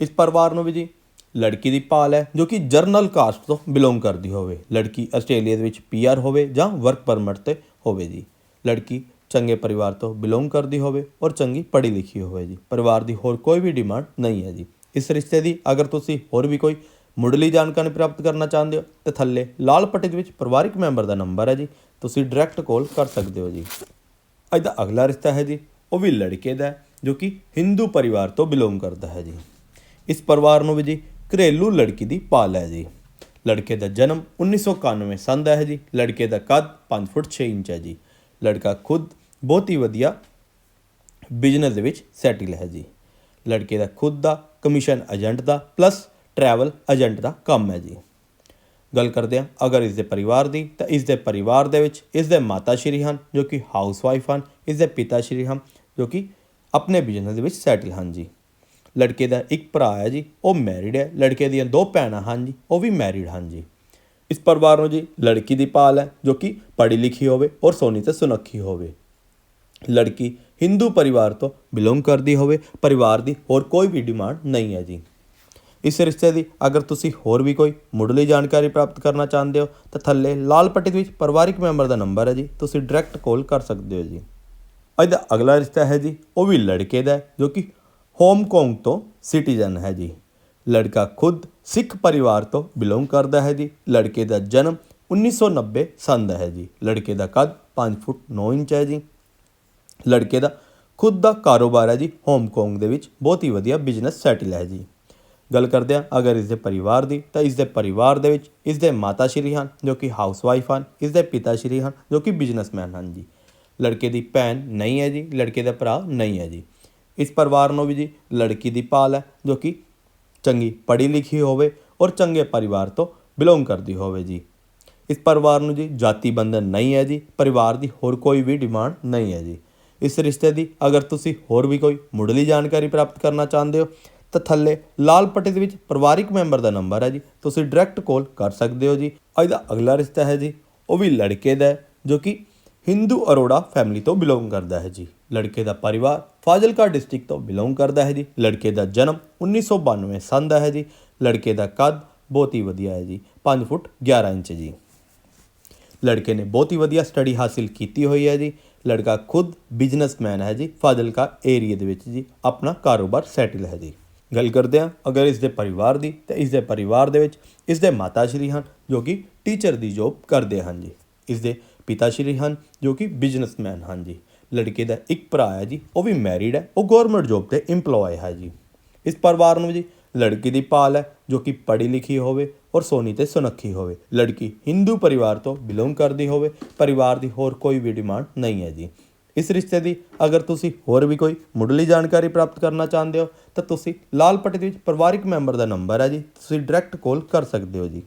Speaker 1: ਇਸ ਪਰਿਵਾਰ ਨੂੰ ਵੀ ਜੀ, ਲੜਕੀ ਦੀ ਭਾਲ ਹੈ, ਜੋ ਕਿ ਜਰਨਲ ਕਾਸਟ ਤੋਂ ਬਿਲੋਂਗ ਕਰਦੀ ਹੋਵੇ। ਲੜਕੀ ਆਸਟ੍ਰੇਲੀਆ ਦੇ ਵਿੱਚ ਪੀਆਰ ਹੋਵੇ ਜਾਂ ਵਰਕ ਪਰਮਿਟ ਤੇ ਹੋਵੇ ਜੀ। ਲੜਕੀ ਚੰਗੇ ਪਰਿਵਾਰ ਤੋਂ ਬਿਲੋਂਗ ਕਰਦੀ ਹੋਵੇ ਔਰ ਚੰਗੀ ਪੜ੍ਹੀ ਲਿਖੀ ਹੋਵੇ ਜੀ। ਪਰਿਵਾਰ ਦੀ ਹੋਰ ਕੋਈ ਵੀ ਡਿਮਾਂਡ ਨਹੀਂ ਹੈ ਜੀ। ਇਸ ਰਿਸ਼ਤੇ ਦੀ ਅਗਰ ਤੁਸੀਂ ਹੋਰ ਵੀ ਕੋਈ ਮੁੱਢਲੀ ਜਾਣਕਾਰੀ ਪ੍ਰਾਪਤ ਕਰਨਾ ਚਾਹੁੰਦੇ ਹੋ ਤੇ ਥੱਲੇ ਲਾਲ ਪੱਟੀ ਦੇ ਵਿੱਚ ਪਰਿਵਾਰਿਕ ਮੈਂਬਰ ਦਾ ਨੰਬਰ ਹੈ ਜੀ। ਤੁਸੀਂ ਡਾਇਰੈਕਟ ਕਾਲ ਕਰ ਸਕਦੇ ਹੋ ਜੀ। ਅੱਜ ਦਾ ਅਗਲਾ ਰਿਸ਼ਤਾ ਹੈ ਜੀ, ਉਹ ਵੀ ਲੜਕੇ ਦਾ ਜੋ ਕਿ ਹਿੰਦੂ ਪਰਿਵਾਰ ਤੋਂ ਬਿਲੋਂਗ ਕਰਦਾ ਹੈ ਜੀ। ਇਸ ਪਰਿਵਾਰ ਨੂੰ ਵੀ ਜੀ ਘਰੇਲੂ ਲੜਕੀ ਦੀ ਪਾਲ ਹੈ ਜੀ। ਲੜਕੇ ਦਾ ਜਨਮ 1991 ਸੰਨ ਦਾ ਹੈ ਜੀ। ਲੜਕੇ ਦਾ ਕੱਦ 5 ਫੁੱਟ 6 ਇੰਚ ਹੈ ਜੀ। ਲੜਕਾ ਖੁਦ ਬਹੁਤ ਹੀ ਵਧੀਆ ਬਿਜ਼ਨਸ ਦੇ ਵਿੱਚ ਸੈਟਲ ਹੈ ਜੀ। ਲੜਕੇ ਦਾ ਖੁਦ ਦਾ ਕਮਿਸ਼ਨ ਏਜੰਟ ਦਾ ਪਲੱਸ ਟਰੈਵਲ ਏਜੰਟ ਦਾ ਕੰਮ ਹੈ ਜੀ। ਗੱਲ ਕਰਦੇ ਹਾਂ ਅਗਰ ਇਸ ਦੇ ਪਰਿਵਾਰ ਦੀ, ਤਾਂ ਇਸ ਦੇ ਪਰਿਵਾਰ ਦੇ ਵਿੱਚ ਇਸ ਦੇ ਮਾਤਾ ਸ਼੍ਰੀ ਹਨ, ਜੋ ਕਿ ਹਾਊਸਵਾਈਫ ਹਨ ਇਸ ਦੇ ਪਿਤਾ ਸ਼੍ਰੀ ਹਨ, ਜੋ ਕਿ ਆਪਣੇ ਬਿਜ਼ਨਸ ਦੇ ਵਿੱਚ ਸੈਟਲ ਹਨ ਜੀ। ਲੜਕੇ ਦਾ ਇੱਕ ਭਰਾ ਹੈ ਜੀ, ਉਹ ਮੈਰਿਡ ਹੈ। ਲੜਕੇ ਦੀਆਂ ਦੋ ਭੈਣਾਂ ਹਨ ਜੀ, ਉਹ ਵੀ ਮੈਰਿਡ ਹਨ ਜੀ। ਇਸ ਪਰਿਵਾਰ ਨੂੰ ਜੀ ਲੜਕੀ ਦੀ ਭਾਲ ਹੈ, ਜੋ ਕਿ ਪੜ੍ਹੀ ਲਿਖੀ ਹੋਵੇ ਔਰ ਸੋਹਣੀ ਤੇ ਸੁਨੱਖੀ ਹੋਵੇ। ਲੜਕੀ ਹਿੰਦੂ ਪਰਿਵਾਰ ਤੋਂ ਬਿਲੋਂਗ ਕਰਦੀ ਹੋਵੇ, ਪਰਿਵਾਰ ਦੀ ਹੋਰ ਕੋਈ ਵੀ ਡਿਮਾਂਡ ਨਹੀਂ ਹੈ ਜੀ। ਇਸ ਰਿਸ਼ਤੇ ਦੀ ਅਗਰ ਤੁਸੀਂ ਹੋਰ ਵੀ ਕੋਈ ਮੁੱਢਲੀ ਜਾਣਕਾਰੀ ਪ੍ਰਾਪਤ ਕਰਨਾ ਚਾਹੁੰਦੇ ਹੋ, ਤਾਂ ਥੱਲੇ ਲਾਲ ਪੱਟੀ ਦੇ ਵਿੱਚ ਪਰਿਵਾਰਿਕ ਮੈਂਬਰ ਦਾ ਨੰਬਰ ਹੈ ਜੀ। ਤੁਸੀਂ ਡਾਇਰੈਕਟ ਕਾਲ ਕਰ ਸਕਦੇ ਹੋ ਜੀ। ਅੱਜ ਦਾ ਅਗਲਾ ਰਿਸ਼ਤਾ ਹੈ ਜੀ, ਉਹ ਵੀ ਲੜਕੇ ਦਾ ਜੋ ਕਿ ਹਾਂਗਕਾਂਗ ਤੋਂ ਸਿਟੀਜ਼ਨ ਹੈ ਜੀ। ਲੜਕਾ ਖੁਦ ਸਿੱਖ ਪਰਿਵਾਰ ਤੋਂ ਬਿਲੋਂਗ ਕਰਦਾ ਹੈ ਜੀ। ਲੜਕੇ ਦਾ ਜਨਮ 1990 ਸੰਨ ਦਾ ਹੈ ਜੀ। ਲੜਕੇ ਦਾ ਕੱਦ 5 ਫੁੱਟ 9 ਇੰਚ ਹੈ ਜੀ। ਲੜਕੇ ਦਾ ਖੁਦ ਦਾ ਕਾਰੋਬਾਰ ਹੈ ਜੀ ਹਾਂਗਕਾਂਗ ਦੇ ਵਿੱਚ ਬਹੁਤ ਹੀ ਵਧੀਆ ਬਿਜ਼ਨਸ ਸੈਟਲ ਹੈ ਜੀ। ਗੱਲ ਕਰਦੇ ਹਾਂ, ਅਗਰ ਇਸ ਦੇ ਪਰਿਵਾਰ ਦੀ, ਤਾਂ ਇਸ ਦੇ ਪਰਿਵਾਰ ਦੇ ਵਿੱਚ ਇਸ ਦੇ ਮਾਤਾ ਸ਼੍ਰੀ ਹਨ, ਜੋ ਕਿ ਹਾਊਸਵਾਈਫ ਹਨ ਇਸ ਦੇ ਪਿਤਾ ਸ਼੍ਰੀ ਹਨ, ਜੋ ਕਿ ਬਿਜ਼ਨਸਮੈਨ ਹਨ ਜੀ। ਲੜਕੇ ਦੀ ਭੈਣ ਨਹੀਂ ਹੈ ਜੀ, ਲੜਕੇ ਦਾ ਭਰਾ ਨਹੀਂ ਹੈ ਜੀ। ਇਸ ਪਰਿਵਾਰ ਨੂੰ ਵੀ ਜੀ ਲੜਕੀ ਦੀ ਭਾਲ ਹੈ, ਜੋ ਕਿ ਚੰਗੀ ਪੜ੍ਹੀ ਲਿਖੀ ਹੋਵੇ ਔਰ ਚੰਗੇ ਪਰਿਵਾਰ ਤੋਂ ਬਿਲੋਂਗ ਕਰਦੀ ਹੋਵੇ ਜੀ। ਇਸ ਪਰਿਵਾਰ ਨੂੰ ਜੀ ਜਾਤੀ ਬੰਧਨ ਨਹੀਂ ਹੈ ਜੀ, ਪਰਿਵਾਰ ਦੀ ਹੋਰ ਕੋਈ ਵੀ ਡਿਮਾਂਡ ਨਹੀਂ ਹੈ ਜੀ। ਇਸ ਰਿਸ਼ਤੇ ਦੀ ਅਗਰ ਤੁਸੀਂ ਹੋਰ ਵੀ ਕੋਈ ਮੁੱਢਲੀ ਜਾਣਕਾਰੀ ਪ੍ਰਾਪਤ ਕਰਨਾ ਚਾਹੁੰਦੇ ਹੋ ਤਾਂ ਥੱਲੇ ਲਾਲ ਪੱਟੀ ਦੇ ਵਿੱਚ ਪਰਿਵਾਰਿਕ ਮੈਂਬਰ ਦਾ ਨੰਬਰ ਹੈ ਜੀ ਤੁਸੀਂ ਡਾਇਰੈਕਟ ਕਾਲ ਕਰ ਸਕਦੇ ਹੋ ਜੀ ਅੱਜ ਦਾ ਅਗਲਾ ਰਿਸ਼ਤਾ ਹੈ ਜੀ ਉਹ ਵੀ ਲੜਕੇ ਦਾ ਜੋ ਕਿ ਹਿੰਦੂ ਅਰੋੜਾ ਫੈਮਿਲੀ ਤੋਂ ਬਿਲੋਂਗ ਕਰਦਾ ਹੈ ਜੀ ਲੜਕੇ ਦਾ ਪਰਿਵਾਰ ਫਾਜ਼ਿਲਕਾ ਡਿਸਟ੍ਰਿਕਟ ਤੋਂ ਬਿਲੋਂਗ ਕਰਦਾ ਹੈ ਜੀ ਲੜਕੇ ਦਾ ਜਨਮ 1992 ਸੰਨ ਦਾ ਹੈ ਜੀ ਲੜਕੇ ਦਾ ਕੱਦ ਬਹੁਤ ਹੀ ਵਧੀਆ ਹੈ ਜੀ 5 ਫੁੱਟ 11 ਇੰਚ ਜੀ ਲੜਕੇ ਨੇ ਬਹੁਤ ਹੀ ਵਧੀਆ ਸਟੱਡੀ ਹਾਸਿਲ ਕੀਤੀ ਹੋਈ ਹੈ ਜੀ ਲੜਕਾ ਖੁਦ ਬਿਜ਼ਨਸਮੈਨ ਹੈ ਜੀ ਫਾਜ਼ਿਲਕਾ ਏਰੀਆ ਦੇ ਵਿੱਚ ਜੀ ਆਪਣਾ ਕਾਰੋਬਾਰ ਸੈਟਲ ਹੈ ਜੀ ਗੱਲ ਕਰਦੇ ਹਾਂ, ਅਗਰ ਇਸ ਦੇ ਪਰਿਵਾਰ ਦੀ ਤਾਂ ਇਸ ਦੇ ਪਰਿਵਾਰ ਦੇ ਵਿੱਚ ਇਸ ਦੇ ਮਾਤਾ ਸ਼੍ਰੀ ਹਨ, ਜੋ ਕਿ ਟੀਚਰ ਦੀ ਜੋਬ ਕਰਦੇ ਹਨ ਜੀ। ਇਸ ਦੇ ਪਿਤਾ ਸ਼੍ਰੀ ਹਨ, ਜੋ ਕਿ ਬਿਜ਼ਨਸਮੈਨ ਹਨ ਜੀ। ਲੜਕੇ ਦਾ ਇੱਕ ਭਰਾ ਹੈ ਜੀ, ਉਹ ਵੀ ਮੈਰਿਡ ਹੈ, ਉਹ ਗਵਰਨਮੈਂਟ ਜੋਬ ਤੇ EMPLOYE ਹੈ ਜੀ। ਇਸ ਪਰਿਵਾਰ ਨੂੰ ਜੀ ਲੜਕੀ ਦੀ ਭਾਲ ਹੈ, ਜੋ ਕਿ ਪੜ੍ਹੀ ਲਿਖੀ ਹੋਵੇ ਔਰ ਸੋਹਣੀ ਤੇ ਸੁਨੱਖੀ ਹੋਵੇ। ਲੜਕੀ ਹਿੰਦੂ ਪਰਿਵਾਰ ਤੋਂ ਬਿਲੋਂਗ ਕਰਦੀ ਹੋਵੇ, ਪਰਿਵਾਰ ਦੀ ਹੋਰ ਕੋਈ ਵੀ ਡਿਮਾਂਡ ਨਹੀਂ ਹੈ ਜੀ। ਇਸ ਰਿਸ਼ਤੇ ਦੀ ਅਗਰ ਤੁਸੀਂ ਹੋਰ ਵੀ ਕੋਈ ਮੁੱਢਲੀ ਜਾਣਕਾਰੀ ਪ੍ਰਾਪਤ ਕਰਨਾ ਚਾਹੁੰਦੇ ਹੋ, ਤਾਂ ਤੁਸੀਂ ਲਾਲ ਪੱਟੀ ਦੇ ਵਿੱਚ ਪਰਿਵਾਰਿਕ ਮੈਂਬਰ ਦਾ ਨੰਬਰ ਹੈ ਜੀ। ਤੁਸੀਂ ਡਾਇਰੈਕਟ ਕਾਲ ਕਰ ਸਕਦੇ ਹੋ ਜੀ।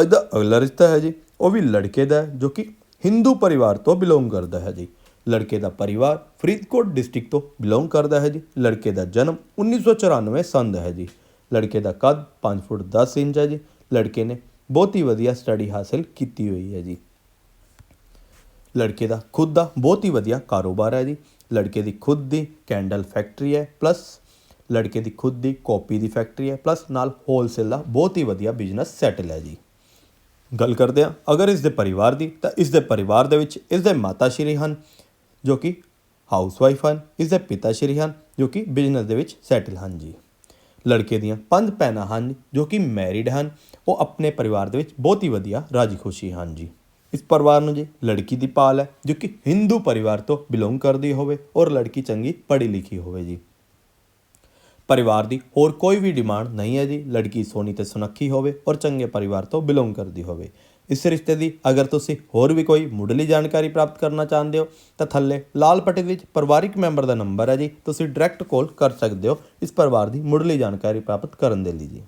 Speaker 1: ਅੱਜ ਦਾ ਅਗਲਾ ਰਿਸ਼ਤਾ ਹੈ ਜੀ, ਉਹ ਵੀ ਲੜਕੇ ਦਾ ਜੋ ਕਿ ਹਿੰਦੂ ਪਰਿਵਾਰ ਤੋਂ ਬਿਲੋਂਗ ਕਰਦਾ ਹੈ ਜੀ। ਲੜਕੇ ਦਾ ਪਰਿਵਾਰ ਫਰੀਦਕੋਟ ਡਿਸਟ੍ਰਿਕਟ ਤੋਂ ਬਿਲੋਂਗ ਕਰਦਾ ਹੈ ਜੀ। ਲੜਕੇ ਦਾ ਜਨਮ 1994 ਸੰਨ ਦਾ ਹੈ ਜੀ। ਲੜਕੇ ਦਾ ਕੱਦ 5 ਫੁੱਟ 10 ਇੰਚ ਹੈ ਜੀ। ਲੜਕੇ ਨੇ ਬਹੁਤ ਹੀ ਵਧੀਆ ਸਟੱਡੀ ਹਾਸਲ ਕੀਤੀ ਹੋਈ ਹੈ ਜੀ। ਲੜਕੇ ਦਾ ਖੁਦ ਦਾ ਬਹੁਤ ਹੀ ਵਧੀਆ ਕਾਰੋਬਾਰ ਹੈ ਜੀ। ਲੜਕੇ ਦੀ ਖੁਦ ਦੀ ਕੈਂਡਲ ਫੈਕਟਰੀ ਹੈ ਪਲੱਸ ਲੜਕੇ ਦੀ ਖੁਦ ਦੀ ਕਾਪੀ ਦੀ ਫੈਕਟਰੀ ਹੈ ਪਲੱਸ ਨਾਲ ਹੋਲਸੇਲ ਦਾ ਬਹੁਤ ਹੀ ਵਧੀਆ ਬਿਜ਼ਨਸ ਸੈਟਲ ਹੈ ਜੀ। ਗੱਲ ਕਰਦੇ ਹਾਂ, ਅਗਰ ਇਸ ਦੇ ਪਰਿਵਾਰ ਦੀ, ਤਾਂ ਇਸ ਦੇ ਪਰਿਵਾਰ ਦੇ ਵਿੱਚ ਇਸ ਦੇ ਮਾਤਾ ਸ਼੍ਰੀ ਹਨ, ਜੋ ਕਿ ਹਾਊਸਵਾਈਫ ਹਨ ਇਸ ਦੇ ਪਿਤਾ ਸ਼੍ਰੀ ਹਨ, ਜੋ ਕਿ ਬਿਜ਼ਨਸ ਦੇ ਵਿੱਚ ਸੈਟਲ ਹਨ ਜੀ। ਲੜਕੇ ਦੀਆਂ ਪੰਜ ਭੈਣਾਂ ਹਨ, ਜੋ ਕਿ ਮੈਰਿਡ ਹਨ, ਉਹ ਆਪਣੇ ਪਰਿਵਾਰ ਦੇ ਵਿੱਚ ਬਹੁਤ ਹੀ ਵਧੀਆ ਰਾਜੀ ਖੁਸ਼ੀ ਹਨ ਜੀ। ਇਸ ਪਰਿਵਾਰ ਨੂੰ ਜੀ ਲੜਕੀ ਦੀ ਪਾਲ ਹੈ, ਜੋ ਕਿ ਹਿੰਦੂ ਪਰਿਵਾਰ ਤੋਂ ਬਿਲੋਂਗ ਕਰਦੀ ਹੋਵੇ ਔਰ ਲੜਕੀ ਚੰਗੀ ਪੜ੍ਹੀ ਲਿਖੀ ਹੋਵੇ ਜੀ। ਪਰਿਵਾਰ ਦੀ ਹੋਰ ਕੋਈ ਵੀ ਡਿਮਾਂਡ ਨਹੀਂ ਹੈ ਜੀ, ਲੜਕੀ ਸੋਹਣੀ ਤੇ ਸੁਨੱਖੀ ਹੋਵੇ ਔਰ ਚੰਗੇ ਪਰਿਵਾਰ ਤੋਂ ਬਿਲੋਂਗ ਕਰਦੀ ਹੋਵੇ। ਇਸ ਰਿਸ਼ਤੇ ਦੀ ਅਗਰ ਤੁਸੀਂ ਹੋਰ ਵੀ ਕੋਈ ਮੁੱਢਲੀ ਜਾਣਕਾਰੀ ਪ੍ਰਾਪਤ ਕਰਨਾ ਚਾਹੁੰਦੇ ਹੋ, ਤਾਂ ਥੱਲੇ ਲਾਲ ਪੱਟੀ ਦੇ ਵਿੱਚ ਪਰਿਵਾਰਿਕ ਮੈਂਬਰ ਦਾ ਨੰਬਰ ਹੈ ਜੀ, ਤੁਸੀਂ ਡਾਇਰੈਕਟ ਕਾਲ ਕਰ ਸਕਦੇ ਹੋ ਇਸ ਪਰਿਵਾਰ ਦੀ ਮੁੱਢਲੀ ਜਾਣਕਾਰੀ ਪ੍ਰਾਪਤ ਕਰਨ ਦੇ ਲਈ ਜੀ।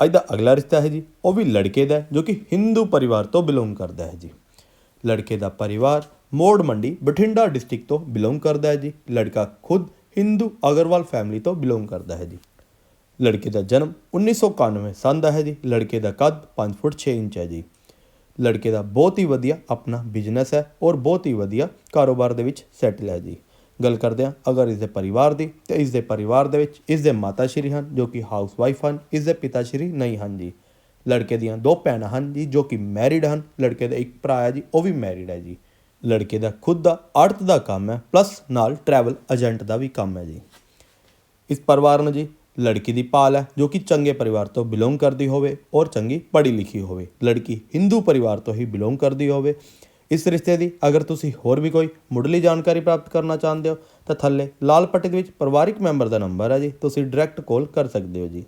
Speaker 1: ਅੱਜ ਦਾ ਅਗਲਾ ਰਿਸ਼ਤਾ ਹੈ ਜੀ, ਉਹ ਵੀ ਲੜਕੇ ਦਾ ਜੋ ਕਿ ਹਿੰਦੂ ਪਰਿਵਾਰ ਤੋਂ ਬਿਲੋਂਗ ਕਰਦਾ ਹੈ ਜੀ। ਲੜਕੇ ਦਾ ਪਰਿਵਾਰ, ਮੋੜ ਮੰਡੀ, ਬਠਿੰਡਾ ਡਿਸਟ੍ਰਿਕਟ ਤੋਂ ਬਿਲੋਂਗ ਕਰਦਾ ਹੈ ਜੀ। ਲੜਕਾ ਖੁਦ ਹਿੰਦੂ ਅਗਰਵਾਲ ਫੈਮਿਲੀ ਤੋਂ ਬਿਲੋਂਗ ਕਰਦਾ ਹੈ ਜੀ। ਲੜਕੇ ਦਾ ਜਨਮ 1991 ਸੰਨ ਦਾ ਹੈ ਜੀ। ਲੜਕੇ ਦਾ ਕੱਦ 5 ਫੁੱਟ 6 ਇੰਚ ਹੈ ਜੀ। ਲੜਕੇ ਦਾ ਬਹੁਤ ਹੀ ਵਧੀਆ ਆਪਣਾ ਬਿਜ਼ਨਸ ਹੈ ਔਰ ਬਹੁਤ ਹੀ ਵਧੀਆ ਕਾਰੋਬਾਰ ਦੇ ਵਿੱਚ ਸੈਟਲ ਹੈ ਜੀ। ਗੱਲ ਕਰਦੇ ਹਾਂ ਅਗਰ ਇਸ ਦੇ ਪਰਿਵਾਰ ਦੀ, ਤੇ ਇਸ ਦੇ ਪਰਿਵਾਰ ਦੇ ਵਿੱਚ ਇਸ ਦੇ ਮਾਤਾ ਸ਼੍ਰੀ ਹਨ ਜੋ ਕਿ ਹਾਊਸ ਵਾਈਫ ਹਨ ਇਸ ਦੇ ਪਿਤਾ ਸ਼੍ਰੀ ਨਹੀਂ ਹਨ ਜੀ। ਲੜਕੇ ਦੀਆਂ ਦੋ ਭੈਣਾਂ ਹਨ ਜੀ, ਜੋ ਕਿ ਮੈਰਿਡ ਹਨ। ਲੜਕੇ ਦਾ ਇੱਕ ਭਰਾ ਹੈ ਜੀ, ਉਹ ਵੀ ਮੈਰਿਡ ਹੈ ਜੀ। ਲੜਕੇ ਦਾ ਖੁਦ ਦਾ ਆੜਤ ਦਾ ਕੰਮ ਹੈ ਪਲੱਸ ਨਾਲ ਟਰੈਵਲ ਏਜੰਟ ਦਾ ਵੀ ਕੰਮ ਹੈ ਜੀ। ਇਸ ਪਰਿਵਾਰ ਨੂੰ ਜੀ, ਲੜਕੀ ਦੀ ਪਾਲ ਹੈ, ਜੋ ਕਿ ਚੰਗੇ ਪਰਿਵਾਰ ਤੋਂ ਬਿਲੋਂਗ ਕਰਦੀ ਹੋਵੇ ਔਰ ਚੰਗੀ ਪੜ੍ਹੀ ਲਿਖੀ ਹੋਵੇ। ਲੜਕੀ ਹਿੰਦੂ ਪਰਿਵਾਰ ਤੋਂ ਹੀ ਬਿਲੋਂਗ ਕਰਦੀ ਹੋਵੇ। ਇਸ ਰਿਸ਼ਤੇ ਦੀ ਅਗਰ ਤੁਸੀਂ ਹੋਰ ਵੀ ਕੋਈ ਮੁੱਢਲੀ ਜਾਣਕਾਰੀ ਪ੍ਰਾਪਤ ਕਰਨਾ ਚਾਹੁੰਦੇ ਹੋ, ਤਾਂ ਥੱਲੇ ਲਾਲ ਪੱਟੀ ਦੇ ਵਿੱਚ ਪਰਿਵਾਰਿਕ ਮੈਂਬਰ ਦਾ ਨੰਬਰ ਹੈ ਜੀ, ਤੁਸੀਂ ਡਾਇਰੈਕਟ ਕਾਲ ਕਰ ਸਕਦੇ ਹੋ ਜੀ।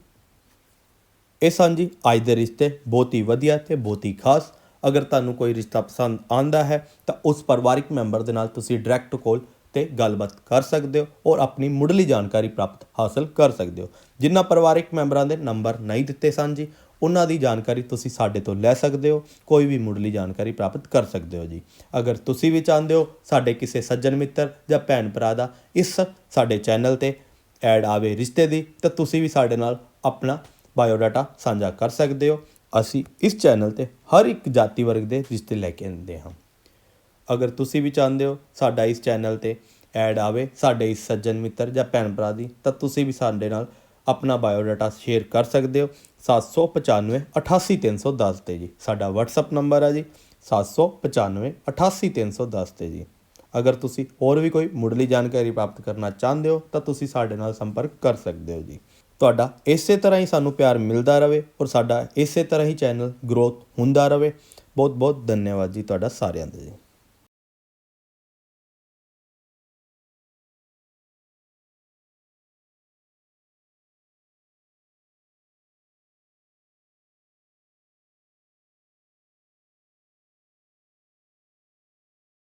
Speaker 1: ਇਹ ਸਨ ਜੀ ਅੱਜ ਦੇ ਰਿਸ਼ਤੇ ਬਹੁਤ ਹੀ ਵਧੀਆ ਤੇ ਬਹੁਤ ਹੀ ਖਾਸ। ਅਗਰ ਤੁਹਾਨੂੰ ਕੋਈ ਰਿਸ਼ਤਾ ਪਸੰਦ ਆਂਦਾ ਹੈ, ਤਾਂ ਉਸ ਪਰਿਵਾਰਿਕ ਮੈਂਬਰ ਦੇ ਨਾਲ ਤੁਸੀਂ ਡਾਇਰੈਕਟ ਕੋਲ ਤੇ ਗੱਲਬਾਤ ਕਰ ਸਕਦੇ ਹੋ ਔਰ ਆਪਣੀ ਮੁੱਢਲੀ ਜਾਣਕਾਰੀ ਪ੍ਰਾਪਤ ਹਾਸਲ ਕਰ ਸਕਦੇ ਹੋ। ਜਿਨ੍ਹਾਂ ਪਰਿਵਾਰਿਕ ਮੈਂਬਰਾਂ ਦੇ ਨੰਬਰ ਨਹੀਂ ਦਿੱਤੇ ਸਨ ਜੀ ਉਹਨਾਂ ਦੀ ਜਾਣਕਾਰੀ ਤੁਸੀਂ ਸਾਡੇ ਤੋਂ ਲੈ ਸਕਦੇ ਹੋ, ਕੋਈ ਵੀ ਮੁੱਢਲੀ ਜਾਣਕਾਰੀ ਪ੍ਰਾਪਤ ਕਰ ਸਕਦੇ ਹੋ ਜੀ। ਅਗਰ ਤੁਸੀਂ ਵੀ ਚਾਹੁੰਦੇ ਹੋ ਸਾਡੇ ਕਿਸੇ ਸੱਜਣ ਮਿੱਤਰ ਜਾਂ ਭੈਣ ਭਰਾ ਦਾ ਇਸ ਸਾਡੇ ਚੈਨਲ ਤੇ ਐਡ ਆਵੇ ਰਿਸ਼ਤੇ ਦੀ, ਤਾਂ ਤੁਸੀਂ ਵੀ ਸਾਡੇ ਨਾਲ ਆਪਣਾ ਬਾਇਓਡਾਟਾ ਸਾਂਝਾ ਕਰ ਸਕਦੇ ਹੋ। ਅਸੀਂ ਇਸ ਚੈਨਲ ਤੇ ਹਰ ਇੱਕ ਜਾਤੀ ਵਰਗ ਦੇ ਰਿਸ਼ਤੇ ਲੈ ਕੇ ਆਉਂਦੇ ਹਾਂ। ਅਗਰ ਤੁਸੀਂ ਵੀ ਚਾਹੁੰਦੇ ਹੋ ਸਾਡਾ ਇਸ ਚੈਨਲ ਤੇ ਐਡ ਆਵੇ, ਸਾਡੇ ਇਸ ਸੱਜਣ ਮਿੱਤਰ ਜਾਂ ਭੈਣ ਭਰਾ ਦੀ, ਤਾਂ ਤੁਸੀਂ ਵੀ ਸਾਡੇ ਨਾਲ ਆਪਣਾ ਬਾਇਓਡਾਟਾ ਸ਼ੇਅਰ ਕਰ ਸਕਦੇ ਹੋ। 795 88310 ਤੇ ਜੀ। ਸਾਡਾ WhatsApp ਨੰਬਰ ਹੈ ਜੀ। 795 88310 ਤੇ ਜੀ। ਅਗਰ ਤੁਸੀਂ ਹੋਰ ਵੀ ਕੋਈ ਮੁੱਢਲੀ ਜਾਣਕਾਰੀ ਪ੍ਰਾਪਤ ਕਰਨਾ ਚਾਹੁੰਦੇ ਹੋ, ਤਾਂ ਤੁਸੀਂ ਸਾਡੇ ਨਾਲ ਸੰਪਰਕ ਕਰ ਸਕਦੇ ਹੋ ਜੀ। ਤੁਹਾਡਾ ਇਸੇ ਤਰ੍ਹਾਂ ਹੀ ਸਾਨੂੰ ਪਿਆਰ ਮਿਲਦਾ ਰਹੇ ਔਰ ਸਾਡਾ ਇਸੇ ਤਰ੍ਹਾਂ ਹੀ ਚੈਨਲ ਗਰੋਥ ਹੁੰਦਾ ਰਹੇ। ਬਹੁਤ ਬਹੁਤ ਧੰਨਵਾਦ ਜੀ ਤੁਹਾਡਾ ਸਾਰਿਆਂ ਦਾ ਜੀ।